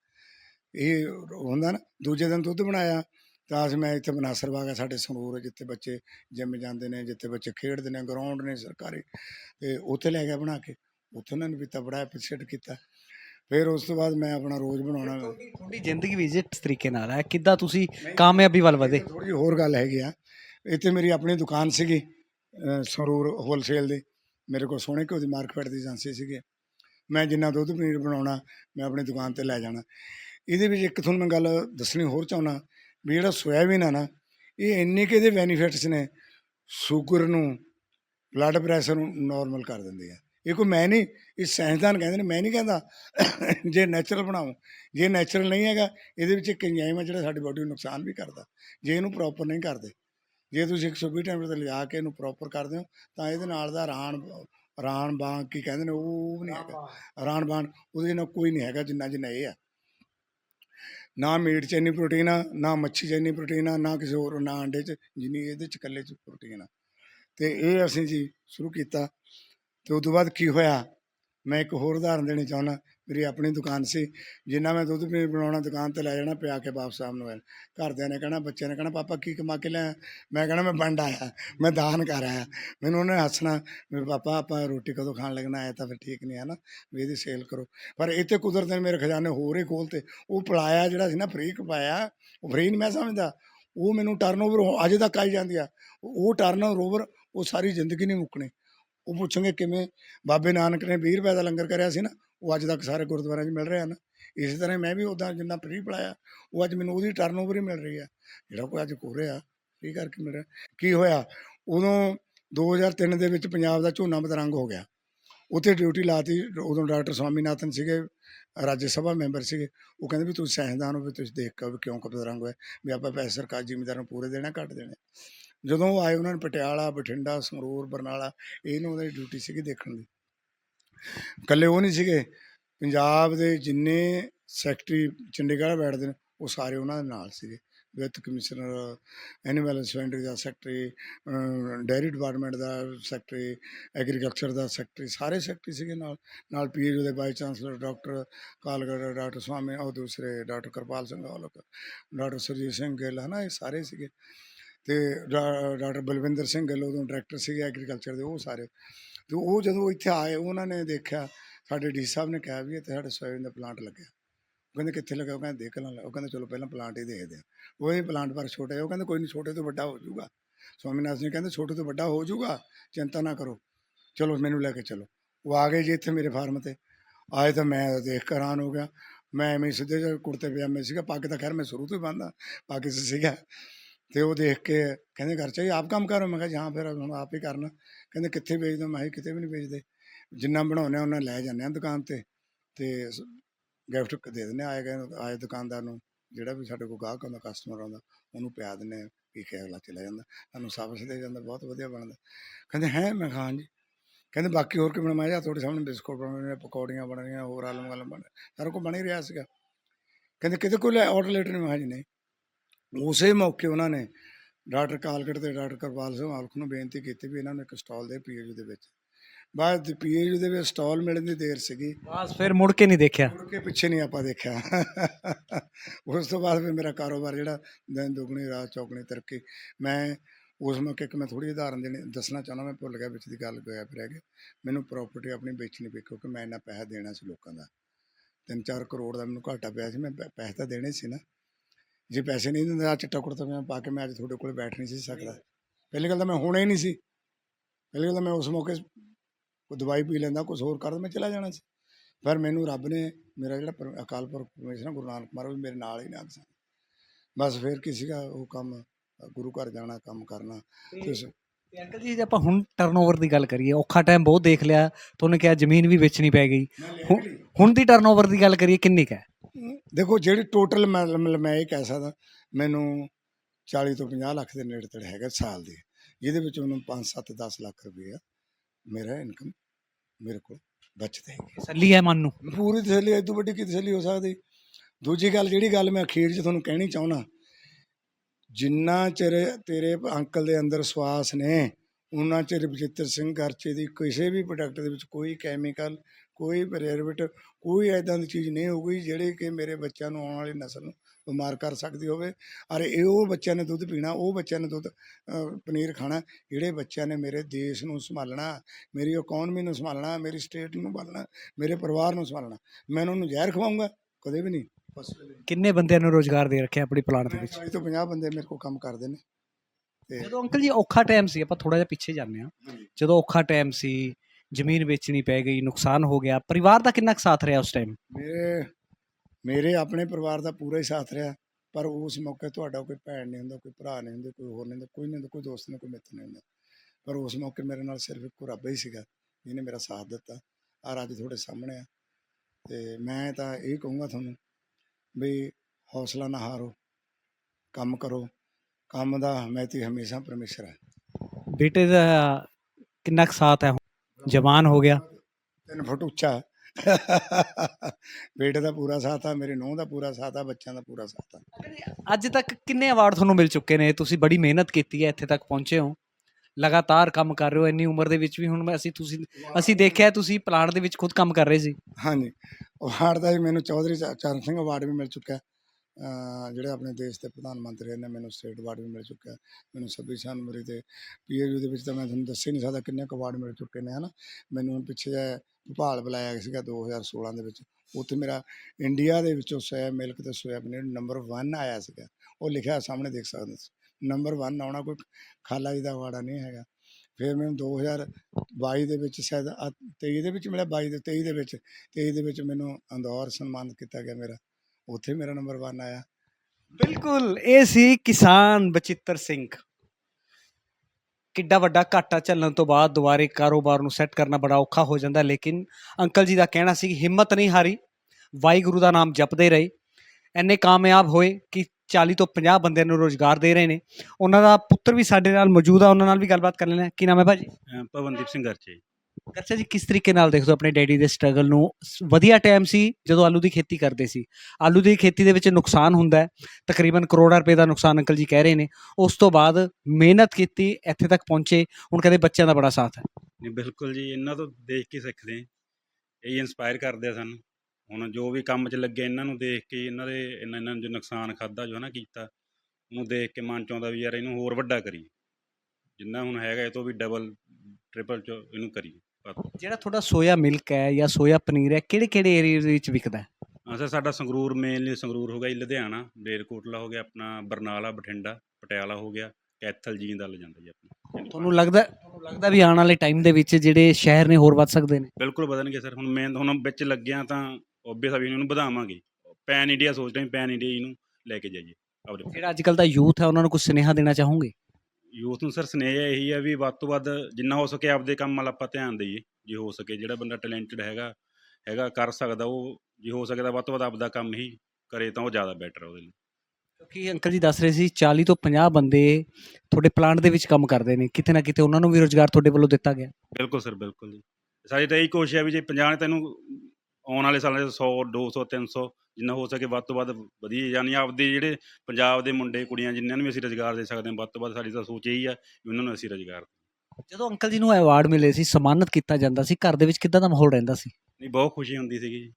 ਇਹ ਹੁੰਦਾ ਨਾ, ਦੂਜੇ ਦਿਨ ਦੁੱਧ ਬਣਾਇਆ। ਤਾਂ ਅਸੀਂ ਮੈਂ ਇੱਥੇ ਬਨਾਸਰ ਬਾਗ ਆ ਸਾਡੇ ਸੰਗਰੂਰ ਜਿੱਥੇ ਬੱਚੇ ਜਿੰਮ ਜਾਂਦੇ ਨੇ ਜਿੱਥੇ ਬੱਚੇ ਖੇਡਦੇ ਨੇ ਗਰਾਊਂਡ ਨੇ ਸਰਕਾਰੀ ਤੇ ਉੱਥੇ ਲੈ ਗਿਆ ਬਣਾ ਕੇ। ਉੱਥੇ ਉਹਨਾਂ ਨੇ ਵੀ ਤਾਂ ਬੜਾ ਐਪਰੀਸ਼ੀਏਟ ਕੀਤਾ। ਫਿਰ ਉਸ ਤੋਂ ਬਾਅਦ ਮੈਂ ਆਪਣਾ ਰੋਜ਼ ਬਣਾਉਣਾ ਤੁਹਾਡੀ ਜ਼ਿੰਦਗੀ ਵੀ ਜਿਸ ਤਰੀਕੇ ਨਾਲ ਹੈ ਕਿੱਦਾਂ ਤੁਸੀਂ ਕਾਮਯਾਬੀ ਵੱਲ ਵਧੇ? ਥੋੜੀ ਹੋਰ ਗੱਲ ਹੈਗੀ ਆ। ਇੱਥੇ ਮੇਰੀ ਆਪਣੀ ਦੁਕਾਨ ਸੀਗੀ ਸੰਗਰੂਰ ਹੋਲਸੇਲ ਦੀ। ਮੇਰੇ ਕੋਲ ਸੋਹਣੇ ਘਿਓ ਦੀ ਮਾਰਕੀਟ ਦੀ ਏਜੰਸੀ ਸੀਗੀ। ਮੈਂ ਜਿੰਨਾ ਦੁੱਧ ਪਨੀਰ ਬਣਾਉਣਾ ਮੈਂ ਆਪਣੀ ਦੁਕਾਨ ਤੇ ਲੈ ਜਾਣਾ। ਇਹਦੇ ਵਿੱਚ ਇੱਕ ਤੁਹਾਨੂੰ ਮੈਂ ਗੱਲ ਦੱਸਣੀ ਹੋਰ ਚਾਹੁੰਦਾ। ਵੀ ਜਿਹੜਾ ਸੋਇਆਬੀਨ ਆ ਨਾ ਇਹ ਇੰਨੇ ਕਿ ਇਹਦੇ ਬੈਨੀਫਿਟਸ ਨੇ ਸ਼ੂਗਰ ਨੂੰ ਬਲੱਡ ਪ੍ਰੈਸ਼ਰ ਨੂੰ ਨਾਰਮਲ ਕਰ ਦਿੰਦੀ ਆ। ਇਹ ਕੋਈ ਮੈਂ ਨਹੀਂ ਇਹ ਸਾਇੰਸਦਾਨ ਕਹਿੰਦੇ ਨੇ ਮੈਂ ਨਹੀਂ ਕਹਿੰਦਾ ਜੇ ਨੈਚੁਰਲ ਬਣਾਓ। ਜੇ ਨੈਚੁਰਲ ਨਹੀਂ ਹੈਗਾ ਇਹਦੇ ਵਿੱਚ ਇੱਕ ਇੰਜ਼ਾਈਮ ਆ ਜਿਹੜਾ ਸਾਡੀ ਬਾਡੀ ਨੂੰ ਨੁਕਸਾਨ ਵੀ ਕਰਦਾ। ਜੇ ਇਹਨੂੰ ਪ੍ਰੋਪਰ ਨਹੀਂ ਕਰਦੇ ਜੇ ਤੁਸੀਂ 120 ਟੈਂਪਰੇਚਰ ਤੇ ਲਿਜਾ ਕੇ ਇਹਨੂੰ ਪ੍ਰੋਪਰ ਕਰਦੇ ਹੋ ਤਾਂ ਇਹਦੇ ਨਾਲ ਦਾ ਰਾਣ ਰਾਣ ਬਾਣ ਕੀ ਕਹਿੰਦੇ ਨੇ ਉਹ ਨਹੀਂ ਹੈਗਾ। ਰਾਣ ਬਾਣ ਉਹਦੇ ਨਾਲ ਕੋਈ ਨਹੀਂ ਹੈਗਾ ਜਿੰਨਾ ਜਿੰਨਾ ਇਹ ਆ। ਨਾ ਮੀਟ 'ਚ ਇੰਨੀ ਪ੍ਰੋਟੀਨ ਆ, ਨਾ ਮੱਛੀ 'ਚ ਇੰਨੀ ਪ੍ਰੋਟੀਨ ਆ, ਨਾ ਕਿਸੇ ਹੋਰ, ਨਾ ਅੰਡੇ 'ਚ, ਜਿੰਨੀ ਇਹਦੇ 'ਚ ਇਕੱਲੇ 'ਚ ਪ੍ਰੋਟੀਨ ਆ। ਤੇ ਇਹ ਅਸੀਂ ਜੀ ਸ਼ੁਰੂ ਕੀਤਾ ਤੇ ਉਸ ਤੋਂ ਬਾਅਦ ਕੀ ਹੋਇਆ? ਮੈਂ ਇੱਕ ਹੋਰ ਉਦਾਹਰਨ ਦੇਣੀ ਚਾਹੁੰਦਾ। ਮੇਰੀ ਆਪਣੀ ਦੁਕਾਨ ਸੀ, ਜਿੰਨਾ ਮੈਂ ਦੁੱਧ ਪਨੀਰ ਬਣਾਉਣਾ ਦੁਕਾਨ ਤੇ ਲੈ ਜਾਣਾ, ਪਿਆ ਕੇ ਵਾਪਸ ਆਮ ਨੂੰ ਘਰਦਿਆਂ ਨੇ ਕਹਿਣਾ, ਬੱਚਿਆਂ ਨੇ ਕਹਿਣਾ, ਪਾਪਾ, ਕੀ ਕਮਾ ਕੇ ਲਿਆ ਮੈਂ ਕਹਿਣਾ, ਮੈਂ ਵੰਡ ਆਇਆ, ਮੈਂ ਦਾਨ ਕਰ ਆਇਆ। ਮੈਨੂੰ ਉਹਨੇ ਹੱਸਣਾ ਮੇਰੇ ਪਾਪਾ, ਆਪਾਂ ਰੋਟੀ ਕਦੋਂ ਖਾਣ ਲੱਗਣਾ? ਆਇਆ ਤਾਂ ਫਿਰ ਠੀਕ ਨਹੀਂ ਹੈ ਨਾ ਵੀ ਇਹਦੀ ਸੇਲ ਕਰੋ। ਪਰ ਇੱਥੇ ਕੁਦਰਤ ਨੇ ਮੇਰੇ ਖਜ਼ਾਨੇ ਹੋਰ ਹੀ ਖੋਲਤੇ ਉਹ ਪਲਾਇਆ ਜਿਹੜਾ ਸੀ ਨਾ ਫਰੀ ਪਾਇਆ ਉਹ ਫਰੀ ਨਹੀਂ ਮੈਂ ਸਮਝਦਾ। ਉਹ ਮੈਨੂੰ ਟਰਨਓਵਰ ਅਜੇ ਤੱਕ ਆਈ ਜਾਂਦੀ ਆ। ਉਹ ਟਰਨਓਵਰ ਉਹ ਸਾਰੀ ਜ਼ਿੰਦਗੀ ਨਹੀਂ ਮੁੱਕਣੀ। ਉਹ ਪੁੱਛਣਗੇ ਕਿਵੇਂ? ਬਾਬੇ ਨਾਨਕ ਨੇ 20 ਰੁਪਏ ਦਾ ਲੰਗਰ ਕਰਿਆ ਸੀ ਨਾ, ਉਹ ਅੱਜ ਤੱਕ ਸਾਰੇ ਗੁਰਦੁਆਰਿਆਂ 'ਚ ਮਿਲ ਰਿਹਾ ਹਨ। ਇਸੇ ਤਰ੍ਹਾਂ ਮੈਂ ਵੀ ਉਦਾਂ ਜਿੰਨਾ ਫਰੀ ਪੜਾਇਆ ਉਹ ਅੱਜ ਮੈਨੂੰ ਉਹਦੀ ਟਰਨਓਵਰ ਹੀ ਮਿਲ ਰਹੀ ਹੈ। ਜਿਹੜਾ ਕੋਈ ਅੱਜ ਕੋ ਰਿਹਾ ਫਰੀ ਕਰਕੇ ਮਿਲ ਰਿਹਾ। ਕੀ ਹੋਇਆ? ਉਦੋਂ 2003 ਦੇ ਵਿੱਚ ਪੰਜਾਬ ਦਾ ਝੋਨਾ ਬਦਰੰਗ ਹੋ ਗਿਆ। ਉੱਥੇ ਡਿਊਟੀ ਲਾਤੀ, ਉਦੋਂ ਡਾਕਟਰ ਸਵਾਮੀਨਾਥਨ ਸੀਗੇ, ਰਾਜ ਸਭਾ ਮੈਂਬਰ ਸੀਗੇ। ਉਹ ਕਹਿੰਦੇ ਵੀ ਤੁਸੀਂ ਸਾਇੰਸਦਾਨ ਹੋ, ਵੀ ਤੁਸੀਂ ਦੇਖ ਕੇ ਆਓ ਵੀ ਕਿਉਂ ਬਦਰੰਗ ਹੋਇਆ। ਵੀ ਆਪਾਂ ਪੈਸੇ ਸਰਕਾਰ ਜ਼ਿਮੀਂਦਾਰਾਂ ਨੂੰ ਪੂਰੇ ਦੇਣਾ ਘੱਟ ਦੇਣੇ ਜਦੋਂ ਆਏ ਉਹਨਾਂ ਨੇ ਪਟਿਆਲਾ, ਬਠਿੰਡਾ, ਸੰਗਰੂਰ, ਬਰਨਾਲਾ ਇਹਨੂੰ ਉਹਨਾਂ ਦੀ ਡਿਊਟੀ ਸੀਗੀ ਦੇਖਣ ਦੀ। ਇਕੱਲੇ ਉਹ ਨਹੀਂ ਸੀਗੇ। ਪੰਜਾਬ ਦੇ ਜਿੰਨੇ ਸੈਕਟਰੀ ਚੰਡੀਗੜ੍ਹ ਬੈਠਦੇ ਨੇ, ਉਹ ਸਾਰੇ ਉਹਨਾਂ ਦੇ ਨਾਲ ਸੀਗੇ। ਵਿੱਤ ਕਮਿਸ਼ਨਰ ਐਨੀਮਲ ਹਸਬੈਂਡਰੀ ਦਾ ਸੈਕਟਰੀ ਡੈਰੀ ਡਿਪਾਰਟਮੈਂਟ ਦਾ ਸੈਕਟਰੀ ਐਗਰੀਕਲਚਰ ਦਾ ਸੈਕਟਰੀ ਸਾਰੇ ਸੈਕਟਰੀ ਸੀਗੇ ਨਾਲ। ਨਾਲ ਪੀਏਯੂ ਦੇ vice chancellor doctor Kalgarh, doctor Swami ਔਰ ਦੂਸਰੇ ਡਾਕਟਰ ਕਿਰਪਾਲ ਸਿੰਘ ਔਲਖ ਡਾਕਟਰ ਸੁਰਜੀਤ ਸਿੰਘ ਗਿੱਲ, ਹਨਾ, ਇਹ ਸਾਰੇ ਸੀਗੇ। ਅਤੇ ਡਾ- ਡਾਕਟਰ ਬਲਵਿੰਦਰ ਸਿੰਘ ਗਿੱਲ, ਉਦੋਂ ਡਾਇਰੈਕਟਰ ਸੀਗੇ ਐਗਰੀਕਲਚਰ ਦੇ, ਉਹ ਸਾਰੇ। ਤੇ ਉਹ ਜਦੋਂ ਇੱਥੇ ਆਏ, ਉਹਨਾਂ ਨੇ ਦੇਖਿਆ, ਸਾਡੇ ਡੀ ਸਾਹਿਬ ਨੇ ਕਿਹਾ ਵੀ ਇੱਥੇ ਸਾਡੇ ਸੋਇਆਬੀਨ ਦਾ ਪਲਾਂਟ ਲੱਗਿਆ। ਉਹ ਕਹਿੰਦੇ, ਕਿੱਥੇ ਲੱਗਾ? ਉਹ ਕਹਿੰਦੇ, ਦੇਖ ਲਾਂ ਉਹ ਕਹਿੰਦੇ, ਚਲੋ ਪਹਿਲਾਂ ਪਲਾਂਟ ਹੀ ਦੇਖਦੇ ਆ ਉਹ ਇਹ ਪਲਾਂਟ ਪਰ ਛੋਟਾ ਹੈ। ਉਹ ਕਹਿੰਦੇ, ਕੋਈ ਨਹੀਂ ਛੋਟੇ ਤੋਂ ਵੱਡਾ ਹੋ ਜਾਊਗਾ। ਸਵਾਮੀਨਾਥਨ ਜੀ ਕਹਿੰਦੇ, ਛੋਟੇ ਤੋਂ ਵੱਡਾ ਹੋ ਜਾਊਗਾ, ਚਿੰਤਾ ਨਾ ਕਰੋ। ਚਲੋ, ਮੈਨੂੰ ਲੈ ਕੇ ਚਲੋ। ਉਹ ਆ ਗਏ ਜੀ ਇੱਥੇ ਮੇਰੇ ਫਾਰਮ ਤੇ। ਆਏ ਤਾਂ ਮੈਂ ਦੇਖ ਕੇ ਹੈਰਾਨ ਹੋ ਗਿਆ। ਮੈਂ ਐਵੇਂ ਸਿੱਧੇ ਜਿਹੇ ਕੁੜਤੇ ਪਜਾਮੇ ਸੀਗਾ। ਪੱਗ ਤਾਂ ਖੈਰ ਮੈਂ ਸ਼ੁਰੂ ਤੋਂ ਹੀ ਬੰਨਦਾ ਪੱਗ 'ਚ ਸੀਗਾ। ਤੇ ਉਹ ਦੇਖ ਕੇ ਕਹਿੰਦੇ ਘਰ ਚਾਹੀਏ ਆਪ ਕੰਮ ਕਰੋ ਮੈਂ ਕਿਹਾ ਜੀ ਹਾਂ ਫਿਰ ਹੁਣ ਆਪ ਹੀ ਕਰਨਾ। ਕਹਿੰਦੇ ਕਿੱਥੇ ਵੇਚਦੇ? ਮੈਂ ਕਿਹਾ ਕਿਤੇ ਵੀ ਨਹੀਂ ਵੇਚਦੇ। ਜਿੰਨਾ ਬਣਾਉਂਦੇ ਆ ਉਹਨਾਂ ਲੈ ਜਾਂਦੇ ਆ ਦੁਕਾਨ ਤੇ। ਤੇ ਗਿਫਟ ਦੇ ਦਿੰਦੇ ਆ, ਆਏ ਗਏ ਆਏ ਦੁਕਾਨਦਾਰ ਨੂੰ ਜਿਹੜਾ ਵੀ ਸਾਡੇ ਕੋਲ ਗਾਹਕ ਆਉਂਦਾ ਕਸਟਮਰ ਆਉਂਦਾ ਉਹਨੂੰ ਪਿਆ ਦਿੰਦੇ ਆ ਪੀ ਕੇ ਅਗਲਾ ਚਲਾ ਜਾਂਦਾ। ਸਾਨੂੰ ਸਾਬਸ ਦੇ ਜਾਂਦਾ ਬਹੁਤ ਵਧੀਆ ਬਣਦਾ। ਕਹਿੰਦੇ ਹੈ? ਮੈਂ ਕਿਹਾ ਹਾਂਜੀ ਕਹਿੰਦੇ ਬਾਕੀ ਹੋਰ ਕੀ ਬਣਾਵਾਂ ਮੈਂ ਕਿਹਾ ਤੁਹਾਡੇ ਸਾਹਮਣੇ ਬਿਸਕੁਟ ਬਣਾਉਣੇ ਨੇ ਪਕੌੜੀਆਂ ਬਣਨੀਆਂ ਹੋਰ ਆਲਮ ਗਲਮ ਬਣ। ਸਾਰਾ ਕੁਝ ਬਣ ਹੀ ਰਿਹਾ ਸੀਗਾ। ਕਹਿੰਦੇ ਕਿਤੇ ਕੋਈ ਆਰਡਰ ਲੈਟਰ ਨਹੀਂ ਮੈਂ ਕਿਹਾ ਜੀ ਨਹੀਂ। ਉਸੇ ਮੌਕੇ ਉਹਨਾਂ ਨੇ ਡਾਕਟਰ ਕਾਲਕਟ ਤੇ ਡਾਕਟਰ ਕਰਪਾਲ ਸਿੰਘ ਮਾਲਕ ਨੂੰ ਬੇਨਤੀ ਕੀਤੀ ਵੀ ਇਹਨਾਂ ਨੂੰ ਇੱਕ ਸਟਾਲ ਦੇ ਪੀਏਯੂ ਦੇ ਵਿੱਚ। ਬਾਅਦ ਪੀਏਯੂ ਦੇ ਵਿੱਚ ਸਟਾਲ ਮਿਲਣ ਦੀ ਦੇਰ ਸੀਗੀ। ਬਸ ਫਿਰ ਮੁੜ ਕੇ ਨਹੀਂ ਦੇਖਿਆ? ਮੁੜ ਕੇ ਪਿੱਛੇ ਨਹੀਂ ਆਪਾਂ ਦੇਖਿਆ। ਉਸ ਤੋਂ ਬਾਅਦ ਫਿਰ ਮੇਰਾ ਕਾਰੋਬਾਰ ਜਿਹੜਾ ਦਿਨ ਦੁਗਣੀ ਰਾਤ ਚੌਗਣੀ ਤਰੱਕੀ। ਮੈਂ ਉਸ ਮੌਕੇ ਇੱਕ ਮੈਂ ਥੋੜੀ ਉਦਾਹਰਨ ਦੇਣੀ ਦੱਸਣਾ ਚਾਹੁੰਦਾ ਮੈਂ ਭੁੱਲ ਗਿਆ ਵਿੱਚ ਦੀ ਗੱਲ ਗਿਆ ਫਿਰ ਹੈਗੇ। ਮੈਨੂੰ ਪ੍ਰਾਪਰਟੀ ਆਪਣੀ ਵੇਚਣੀ ਪਈ ਕਿਉਂਕਿ ਮੈਂ ਇੰਨਾ ਪੈਸਾ ਦੇਣਾ ਸੀ ਲੋਕਾਂ ਦਾ। 3-4 ਕਰੋੜ ਦਾ ਮੈਨੂੰ ਘਾਟਾ ਪਿਆ ਸੀ ਮੈਂ ਪੈਸੇ ਤਾਂ ਦੇਣੇ ਸੀ ਨਾ। ਜੇ ਪੈਸੇ ਨਹੀਂ ਦਿੰਦਾ ਆਹ ਚਿੱਟਾ ਕੁੜਤਾ ਮੈਂ ਪਾ ਕੇ ਮੈਂ ਅੱਜ ਤੁਹਾਡੇ ਕੋਲ ਬੈਠ ਨਹੀਂ ਸੀ ਸਕਦਾ। ਪਹਿਲੀ ਗੱਲ ਤਾਂ ਮੈਂ ਹੋਣਾ ਹੀ ਨਹੀਂ ਸੀ। ਪਹਿਲੀ ਗੱਲ ਤਾਂ ਮੈਂ ਉਸ ਮੌਕੇ ਕੋਈ ਦਵਾਈ ਪੀ ਲੈਂਦਾ ਕੁਝ ਹੋਰ ਕਰਦਾ ਮੈਂ ਚਲਾ ਜਾਣਾ ਸੀ। ਪਰ ਮੈਨੂੰ ਰੱਬ ਨੇ ਮੇਰਾ ਜਿਹੜਾ ਅਕਾਲ ਪੁਰਖ ਪਰਮੇਸ਼ਰ ਗੁਰੂ ਨਾਨਕ ਮਹਾਰਾਜ ਵੀ ਮੇਰੇ ਨਾਲ ਹੀ ਨਾਲ ਸਨ। ਬਸ ਫਿਰ ਕੀ ਸੀਗਾ ਉਹ ਕੰਮ ਗੁਰੂ ਘਰ ਜਾਣਾ ਕੰਮ ਕਰਨਾ ਤੇ ਅੰਕਲ ਜੀ ਜੇ ਆਪਾਂ ਹੁਣ ਟਰਨਓਵਰ ਦੀ ਗੱਲ ਕਰੀਏ ਔਖਾ ਟਾਈਮ ਬਹੁਤ ਦੇਖ ਲਿਆ ਤੁਹਾਨੂੰ ਕਿਹਾ ਜ਼ਮੀਨ ਵੀ ਵੇਚਣੀ ਪੈ ਗਈ। ਹੁਣ- ਹੁਣ ਦੀ ਟਰਨਓਵਰ ਦੀ ਗੱਲ ਕਰੀਏ ਕਿੰਨੀ ਕੁ ਹੈ? ਦੇਖੋ ਜਿਹੜੀ ਟੋਟਲ ਮੈਂ ਮਤਲਬ ਮੈਂ ਇਹ ਕਹਿ ਸਕਦਾ ਮੈਨੂੰ 40 ਤੋਂ 50 ਲੱਖ ਦੇ ਨੇੜੇ ਤੇੜੇ ਹੈਗਾ ਸਾਲ ਦੀ। ਜਿਹਦੇ ਵਿੱਚ ਮੈਨੂੰ 5 7 10 ਲੱਖ ਰੁਪਏ ਮੇਰਾ ਇਨਕਮ ਮੇਰੇ ਕੋਲ ਬਚਦੇ ਹੈਗੇ। ਤਸੱਲੀ ਹੈ ਮਨ ਨੂੰ? ਪੂਰੀ ਤਸੱਲੀ ਤੋਂ ਵੱਡੀ ਕੀ ਤਸੱਲੀ ਹੋ ਸਕਦੀ? ਦੂਜੀ ਗੱਲ ਜਿਹੜੀ ਗੱਲ ਮੈਂ ਅਖੀਰ 'ਚ ਤੁਹਾਨੂੰ ਕਹਿਣੀ ਚਾਹੁੰਦਾ ਜਿੰਨਾ ਚਿਰ ਤੇਰੇ ਅੰਕਲ ਦੇ ਅੰਦਰ ਸਵਾਸ ਨੇ ਉਹਨਾਂ ਚਿਰ ਬਚਿੱਤਰ ਸਿੰਘ ਗਰਚੇ ਦੀ ਕਿਸੇ ਵੀ ਪ੍ਰੋਡਕਟ ਦੇ ਵਿੱਚ ਕੋਈ ਕੈਮੀਕਲ ਕੋਈ ਪ੍ਰੀਜ਼ਰਵੇਟਿਵ ਕੋਈ ਐਦਾਂ ਦੀ ਚੀਜ਼ ਨਹੀਂ ਹੋਊਗੀ ਜਿਹੜੇ ਕਿ ਮੇਰੇ ਬੱਚਿਆਂ ਨੂੰ ਆਉਣ ਵਾਲੀ ਨਸਲ ਨੂੰ ਬਿਮਾਰ ਕਰ ਸਕਦੀ ਹੋਵੇ। ਔਰ ਇਹ ਉਹ ਬੱਚਿਆਂ ਨੇ ਦੁੱਧ ਪੀਣਾ ਉਹ ਬੱਚਿਆਂ ਨੇ ਦੁੱਧ ਪਨੀਰ ਖਾਣਾ ਜਿਹੜੇ ਬੱਚਿਆਂ ਨੇ ਮੇਰੇ ਦੇਸ਼ ਨੂੰ ਸੰਭਾਲਣਾ ਮੇਰੀ ਇਕਨੋਮੀ ਨੂੰ ਸੰਭਾਲਣਾ ਮੇਰੀ ਸਟੇਟ ਨੂੰ ਸੰਭਾਲਣਾ ਮੇਰੇ ਪਰਿਵਾਰ ਨੂੰ ਸੰਭਾਲਣਾ ਮੈਂ ਉਹਨਾਂ ਨੂੰ ਜ਼ਹਿਰ ਖਵਾਉਂਗਾ ਕਦੇ ਵੀ ਨਹੀਂ। ਕਿੰਨੇ ਬੰਦਿਆਂ ਨੂੰ ਰੋਜ਼ਗਾਰ ਦੇ ਰੱਖਿਆ ਆਪਣੀ ਪਲਾਂਟ ਦੇ ਵਿੱਚ? 40 ਤੋਂ 50 ਬੰਦੇ ਮੇਰੇ ਕੋਲ ਕੰਮ ਕਰਦੇ ਨੇ। ਜਦੋਂ ਅੰਕਲ ਜੀ ਔਖਾ ਟਾਈਮ ਸੀ ਆਪਾਂ ਥੋੜਾ ਜਿਹਾ ਪਿੱਛੇ ਜਾਂਦੇ ਹਾਂਜੀ। ਜਦੋਂ ਔਖਾ ਟਾਈਮ ਸੀ ਜ਼ਮੀਨ ਵੇਚਣੀ ਪੈ ਗਈ ਨੁਕਸਾਨ ਹੋ ਗਿਆ ਪਰਿਵਾਰ ਦਾ ਕਿੰਨਾ ਕੁ ਸਾਥ ਰਿਹਾ ਉਸ ਟਾਈਮ ਮੇਰੇ ਮੇਰੇ ਆਪਣੇ ਪਰਿਵਾਰ ਦਾ ਪੂਰਾ ਹੀ ਸਾਥ ਰਿਹਾ ਪਰ ਉਸ ਮੌਕੇ ਤੁਹਾਡਾ ਕੋਈ ਭੈਣ ਨਹੀਂ ਹੁੰਦਾ ਕੋਈ ਭਰਾ ਨਹੀਂ ਹੁੰਦਾ ਕੋਈ ਹੋਰ ਨਹੀਂ ਹੁੰਦਾ ਕੋਈ ਨਹੀਂ ਹੁੰਦਾ ਕੋਈ ਦੋਸਤ ਨਹੀਂ ਕੋਈ ਮਿੱਤਰ ਨਹੀਂ ਹੁੰਦਾ। ਪਰ ਉਸ ਮੌਕੇ ਮੇਰੇ ਨਾਲ ਸਿਰਫ ਇੱਕੋ ਰੱਬ ਹੀ ਸੀਗਾ ਜਿਹਨੇ ਮੇਰਾ ਸਾਥ ਦਿੱਤਾ। ਔਰ ਅੱਜ ਤੁਹਾਡੇ ਸਾਹਮਣੇ ਆ। ਤੇ ਮੈਂ ਤਾਂ ਇਹ ਕਹੂੰਗਾ ਤੁਹਾਨੂੰ ਵੀ ਹੌਸਲਾ ਨਾ ਹਾਰੋ ਕੰਮ ਕਰੋ ਕੰਮ ਦਾ ਹਮੈਤੀ ਹਮੇਸ਼ਾ ਪਰਮੇਸ਼ਰ ਹੈ। ਬੇਟੇ ਦਾ ਕਿੰਨਾ ਕੁ ਸਾਥ ਹੈ ਜਵਾਨ ਹੋ ਗਿਆ। ਤਿੰਨ ਫੁੱਟ ਉੱਚਾ। ਬੇਟੇ ਦਾ ਪੂਰਾ ਸਾਥ ਆ ਮੇਰੇ ਨੂੰਹ ਦਾ ਪੂਰਾ ਸਾਥ ਆ ਬੱਚਿਆਂ ਦਾ ਪੂਰਾ ਸਾਥ ਆ। ਅੱਜ ਤੱਕ ਕਿੰਨੇ ਅਵਾਰਡ ਤੁਹਾਨੂੰ ਮਿਲ ਚੁੱਕੇ ਨੇ? ਤੁਸੀਂ ਬੜੀ ਮਿਹਨਤ ਕੀਤੀ ਹੈ ਇੱਥੇ ਤੱਕ ਪਹੁੰਚੇ ਹੋ। ਲਗਾਤਾਰ ਕੰਮ ਕਰ ਰਹੇ ਹੋ ਇੰਨੀ ਉਮਰ ਦੇ ਵਿੱਚ ਵੀ ਹੁਣ ਮੈਂ- ਅਸੀਂ ਤੁਸੀਂ ਅਸੀਂ ਦੇਖਿਆ ਤੁਸੀਂ ਪਲਾਂਟ ਦੇ ਵਿੱਚ ਖੁਦ ਕੰਮ ਕਰ ਰਹੇ ਸੀ। ਹਾਂਜੀ। ਅਵਾਰਡ ਦਾ ਵੀ ਮੈਨੂੰ ਚੌਧਰੀ ਚ- ਚਰਨ ਸਿੰਘ ਅਵਾਰਡ ਵੀ ਮਿਲ ਚੁੱਕਾ ਅਹ ਜਿਹੜੇ ਆਪਣੇ ਦੇਸ਼ ਦੇ ਪ੍ਰਧਾਨ ਮੰਤਰੀ ਨੇ, ਮੈਨੂੰ ਸਟੇਟ ਅਵਾਰਡ ਵੀ ਮਿਲ ਚੁੱਕਾ ਮੈਨੂੰ 26 ਜਨਵਰੀ ਤੇ ਪੀਏਯੂ ਦੇ ਵਿੱਚ ਤਾਂ ਮੈਂ ਤੁਹਾਨੂੰ ਦੱਸ ਹੀ ਨਹੀਂ ਸਕਦਾ ਕਿੰਨੇ ਕੁ ਅਵਾਰਡ ਮਿਲ ਚੁੱਕੇ ਨੇ, ਹਨਾ? ਮੈਨੂੰ ਹੁਣ ਪਿੱਛੇ ਜਿਹੇ ਭੋਪਾਲ ਬੁਲਾਇਆ ਸੀਗਾ 2016 ਦੇ ਵਿੱਚ। ਉੱਥੇ ਮੇਰਾ ਇੰਡੀਆ ਦੇ ਵਿੱਚੋਂ ਸੋਇਆ ਮਿਲਕ ਤੇ ਸੋਇਆ ਪਨੀਰ ਨੰਬਰ 1 ਆਇਆ ਸੀਗਾ। ਉਹ ਲਿਖਿਆ ਸਾਹਮਣੇ ਦੇਖ ਸਕਦੇ ਸੀ ਨੰਬਰ 1 ਆਉਣਾ ਕੋਈ ਖਾਲਾ ਜੀ ਦਾ ਅਵਾਰਡ ਨਹੀਂ ਹੈਗਾ। ਫਿਰ ਮੈਨੂੰ 2022 ਦੇ ਵਿੱਚ ਸ਼ਾਇਦ, ਆਹ 23 ਦੇ ਵਿੱਚ ਮਿਲਿਆ 22 ਦੇ 23 ਦੇ ਵਿੱਚ 23 ਦੇ ਵਿੱਚ ਮੈਨੂੰ ਅੰਦੌਰ ਸਨਮਾਨਿਤ ਕੀਤਾ ਗਿਆ ਮੇਰਾ। ਉੱਥੇ ਮੇਰਾ ਨੰਬਰ 1 ਆਇਆ। ਬਿਲਕੁਲ ਇਹ ਸੀ ਕਿਸਾਨ ਬਚਿੱਤਰ ਸਿੰਘ। ਕਿੱਡਾ ਵੱਡਾ ਘਾਟਾ ਚੱਲਣ ਤੋਂ ਬਾਅਦ ਦੁਬਾਰੇ ਕਾਰੋਬਾਰ ਨੂੰ ਸੈੱਟ ਕਰਨਾ ਬੜਾ ਔਖਾ ਹੋ ਜਾਂਦਾ ਲੇਕਿਨ ਅੰਕਲ ਜੀ ਦਾ ਕਹਿਣਾ ਸੀ ਕਿ ਹਿੰਮਤ ਨਹੀਂ ਹਾਰੀ ਵਾਹਿਗੁਰੂ ਦਾ ਨਾਮ ਜਪਦੇ ਰਹੇ। ਐਨੇ ਕਾਮਯਾਬ ਹੋਏ ਕਿ 40 ਤੋਂ 50 ਬੰਦਿਆਂ ਨੂੰ ਰੋਜ਼ਗਾਰ ਦੇ ਰਹੇ ਨੇ। ਉਹਨਾਂ ਦਾ ਪੁੱਤਰ ਵੀ ਸਾਡੇ ਨਾਲ ਮੌਜੂਦ ਆ ਉਹਨਾਂ ਨਾਲ ਵੀ ਗੱਲਬਾਤ ਕਰ ਲੈਣਾ। ਕੀ ਨਾਮ ਹੈ ਭਾਜੀ ਪਵਨਦੀਪ ਸਿੰਘ ਗਰਚੇ ਅੱਛਾ ਜੀ ਕਿਸ ਤਰੀਕੇ ਨਾਲ ਦੇਖਦੇ ਹੋ ਆਪਣੇ ਡੈਡੀ ਦੇ ਸਟਰਗਲ ਨੂੰ ਵਧੀਆ ਟਾਈਮ ਸੀ, ਜਦੋਂ ਆਲੂ ਦੀ ਖੇਤੀ ਕਰਦੇ ਸੀ। ਆਲੂ ਦੀ ਖੇਤੀ ਦੇ ਵਿੱਚ ਨੁਕਸਾਨ ਹੁੰਦਾ ਹੈ। ਤਕਰੀਬਨ ਕਰੋੜਾਂ ਰੁਪਏ ਦਾ ਨੁਕਸਾਨ ਅੰਕਲ ਜੀ ਕਹਿ ਰਹੇ ਨੇ। ਉਸ ਤੋਂ ਬਾਅਦ ਮਿਹਨਤ ਕੀਤੀ, ਇੱਥੇ ਤੱਕ ਪਹੁੰਚੇ। ਹੁਣ ਕਹਿੰਦੇ ਬੱਚਿਆਂ ਦਾ ਬੜਾ ਸਾਥ ਹੈ। ਨਹੀਂ, ਬਿਲਕੁਲ ਜੀ, ਇਹਨਾਂ ਤੋਂ ਦੇਖ ਕੇ ਸਿੱਖਦੇ ਹਾਂ। ਇਹ ਇਨਸਪਾਇਰ ਕਰਦੇ ਸਨ। ਹੁਣ ਜੋ ਵੀ ਕੰਮ 'ਚ ਲੱਗੇ, ਇਹਨਾਂ ਨੂੰ ਦੇਖ ਕੇ ਇਹਨਾਂ ਦੇ, ਇਹਨਾਂ ਇਹਨਾਂ ਜੋ ਨੁਕਸਾਨ ਖਾਦਾ ਜੋ ਨਾ ਕੀਤਾ, ਉਹਨੂੰ ਦੇਖ ਕੇ ਮਨ ਚਾਹੁੰਦਾ ਵੀ ਯਾਰ ਇਹਨੂੰ ਹੋਰ ਵੱਡਾ ਕਰੀਏ। ਜਿੰਨਾ ਹੁਣ ਹੈਗਾ, ਇਹ ਤੋਂ ਵੀ ਡਬਲ ਟ੍ਰਿਪਲ ਚ ਇਹਨੂੰ ਕਰੀਏ। ਜਿਹੜਾ ਤੁਹਾਡਾ ਸੋਇਆ ਮਿਲਕ ਹੈ ਜਾਂ ਸੋਇਆ ਪਨੀਰ ਹੈ ਕਿਹੜੇ ਕਿਹੜੇ ਏਰੀਆ ਦੇ ਵਿੱਚ ਵਿਕਦਾ ਹੈ? ਅਸਾ ਸਾਡਾ ਸੰਗਰੂਰ ਮੇਨਲੀ ਸੰਗਰੂਰ ਹੋ ਗਿਆ ਜੀ ਲੁਧਿਆਣਾ ਬੇਰਕੋਟਲਾ ਹੋ ਗਿਆ ਆਪਣਾ ਬਰਨਾਲਾ ਬਠਿੰਡਾ ਪਟਿਆਲਾ ਹੋ ਗਿਆ ਕੈਥਲ ਜੀਂਦਲ ਜਾਂਦਾ ਜੀ ਆਪਣਾ। ਤੁਹਾਨੂੰ ਲੱਗਦਾ ਤੁਹਾਨੂੰ ਲੱਗਦਾ ਵੀ ਆਉਣ ਵਾਲੇ ਟਾਈਮ ਦੇ ਵਿੱਚ ਜਿਹੜੇ ਸ਼ਹਿਰ ਨੇ ਹੋਰ ਵੱਧ ਸਕਦੇ ਨੇ? ਬਿਲਕੁਲ ਵਧਣਗੇ ਸਰ ਹੁਣ ਮੈਂ ਹੁਣ ਵਿੱਚ ਲੱਗਿਆ ਤਾਂ ਓਬਵੀਅਸ ਆ ਵੀ ਇਹਨੂੰ ਵਧਾਵਾਂਗੇ। ਪੈਨ ਇੰਡੀਆ ਸੋਚ ਰਹੇ ਪੈਨ ਇੰਡੀਆ ਇਹਨੂੰ ਲੈ ਕੇ ਜਾਈਏ। ਜਿਹੜਾ ਅੱਜ ਕੱਲ ਦਾ ਯੂਥ ਹੈ ਉਹਨਾਂ ਨੂੰ ਕੁਝ ਸੁਨੇਹਾ ਦੇਣਾ ਚਾਹੋਗੇ? ਯੂਥ ਨੂੰ ਸਰ ਸਨੇਹ ਇਹੀ ਆ ਵੀ ਵੱਧ ਤੋਂ ਵੱਧ ਜਿੰਨਾ ਹੋ ਸਕੇ ਆਪਦੇ ਕੰਮ ਵੱਲ ਆਪਾਂ ਧਿਆਨ ਦਈਏ ਜੇ ਹੋ ਸਕੇ ਜਿਹੜਾ ਬੰਦਾ ਟੈਲੈਂਟਡ ਹੈਗਾ ਹੈਗਾ ਕਰ ਸਕਦਾ ਉਹ ਜੇ ਹੋ ਸਕੇ ਤਾਂ ਵੱਧ ਤੋਂ ਵੱਧ ਆਪਦਾ ਕੰਮ ਹੀ ਕਰੇ ਤਾਂ ਉਹ ਜ਼ਿਆਦਾ ਬੈਟਰ ਹੈ ਉਹਦੇ ਲਈ। ਕਿਉਂਕਿ ਅੰਕਲ ਜੀ ਦੱਸ ਰਹੇ ਸੀ 40 ਤੋਂ 50 ਬੰਦੇ ਤੁਹਾਡੇ ਪਲਾਂਟ ਦੇ ਵਿੱਚ ਕੰਮ ਕਰਦੇ ਨੇ ਕਿਤੇ ਨਾ ਕਿਤੇ ਉਹਨਾਂ ਨੂੰ ਵੀ ਰੋਜ਼ਗਾਰ ਤੁਹਾਡੇ ਵੱਲੋਂ ਦਿੱਤਾ ਗਿਆ? ਬਿਲਕੁਲ ਸਰ ਬਿਲਕੁਲ ਜੀ। ਸਾਡੀ ਤਾਂ ਇਹੀ ਕੋਸ਼ਿਸ਼ ਹੈ ਵੀ ਜੇ 50 ਨੇ ਤੈਨੂੰ ਆਉਣ ਵਾਲੇ ਸਾਲਾਂ 'ਚ 100 200 300 ਜਿੰਨਾ ਹੋ ਸਕੇ ਵੱਧ ਤੋਂ ਵੱਧ ਵਧੀਆ ਯਾਨੀ ਆਪਦੇ ਜਿਹੜੇ ਪੰਜਾਬ ਦੇ ਮੁੰਡੇ ਕੁੜੀਆਂ ਜਿਨ੍ਹਾਂ ਨੂੰ ਵੀ ਅਸੀਂ ਰੋਜ਼ਗਾਰ ਦੇ ਸਕਦੇ ਹਾਂ ਵੱਧ ਤੋਂ ਵੱਧ ਸਾਡੀ ਤਾਂ ਸੋਚ ਇਹੀ ਆ ਵੀ ਉਹਨਾਂ ਨੂੰ ਅਸੀਂ ਰੋਜ਼ਗਾਰ ਜਦੋਂ ਅੰਕਲ ਜੀ ਨੂੰ ਅਵਾਰਡ ਮਿਲੇ ਸੀ ਸਨਮਾਨਿਤ ਕੀਤਾ ਜਾਂਦਾ ਸੀ ਘਰ ਦੇ ਵਿੱਚ ਕਿੱਦਾਂ ਦਾ ਮਾਹੌਲ ਰਹਿੰਦਾ ਸੀ? ਨਹੀਂ ਬਹੁਤ ਖੁਸ਼ੀ ਹੁੰਦੀ ਸੀਗੀ ਜੀ।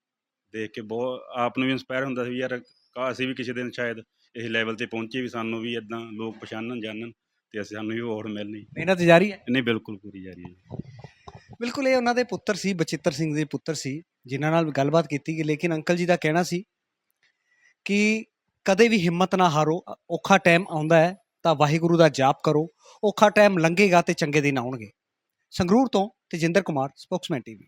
ਦੇਖ ਕੇ ਬਹੁਤ ਆਪ ਨੂੰ ਵੀ ਇਨਸਪਾਇਰ ਹੁੰਦਾ ਸੀ ਵੀ ਯਾਰ ਕਾ ਅਸੀਂ ਵੀ ਕਿਸੇ ਦਿਨ ਸ਼ਾਇਦ ਇਸ ਲੈਵਲ ਤੇ ਪਹੁੰਚੇ ਵੀ ਸਾਨੂੰ ਵੀ ਇਦਾਂ ਲੋਕ ਪਛਾਣਨ ਜਾਣਨ। ਤੇ ਅਸੀਂ ਸਾਨੂੰ ਵੀ ਅਵਾਰਡ ਮਿਲਣੀ। ਮਿਹਨਤ ਜਾਰੀ ਹੈ? ਨਹੀਂ ਬਿਲਕੁਲ ਪੂਰੀ ਜਾਰੀ ਹੈ ਬਿਲਕੁਲ ਇਹ ਉਹਨਾਂ ਦੇ ਪੁੱਤਰ ਸੀ ਬਚਿੱਤਰ ਸਿੰਘ ਦੇ ਪੁੱਤਰ ਸੀ ਜਿਨ੍ਹਾਂ ਨਾਲ ਗੱਲਬਾਤ ਕੀਤੀ ਗਈ ਲੇਕਿਨ ਅੰਕਲ ਜੀ ਦਾ ਕਹਿਣਾ ਸੀ ਕਿ ਕਦੇ ਵੀ ਹਿੰਮਤ ਨਾ ਹਾਰੋ ਔਖਾ ਟਾਈਮ ਆਉਂਦਾ ਹੈ ਤਾਂ ਵਾਹਿਗੁਰੂ ਦਾ ਜਾਪ ਕਰੋ ਔਖਾ ਟਾਈਮ ਲੰਘੇਗਾ ਤੇ ਚੰਗੇ ਦਿਨ ਆਉਣਗੇ। ਸੰਗਰੂਰ ਤੋਂ ਤੇਜਿੰਦਰ ਕੁਮਾਰ ਸਪੋਕਸਮੈਨ ਟੀਵੀ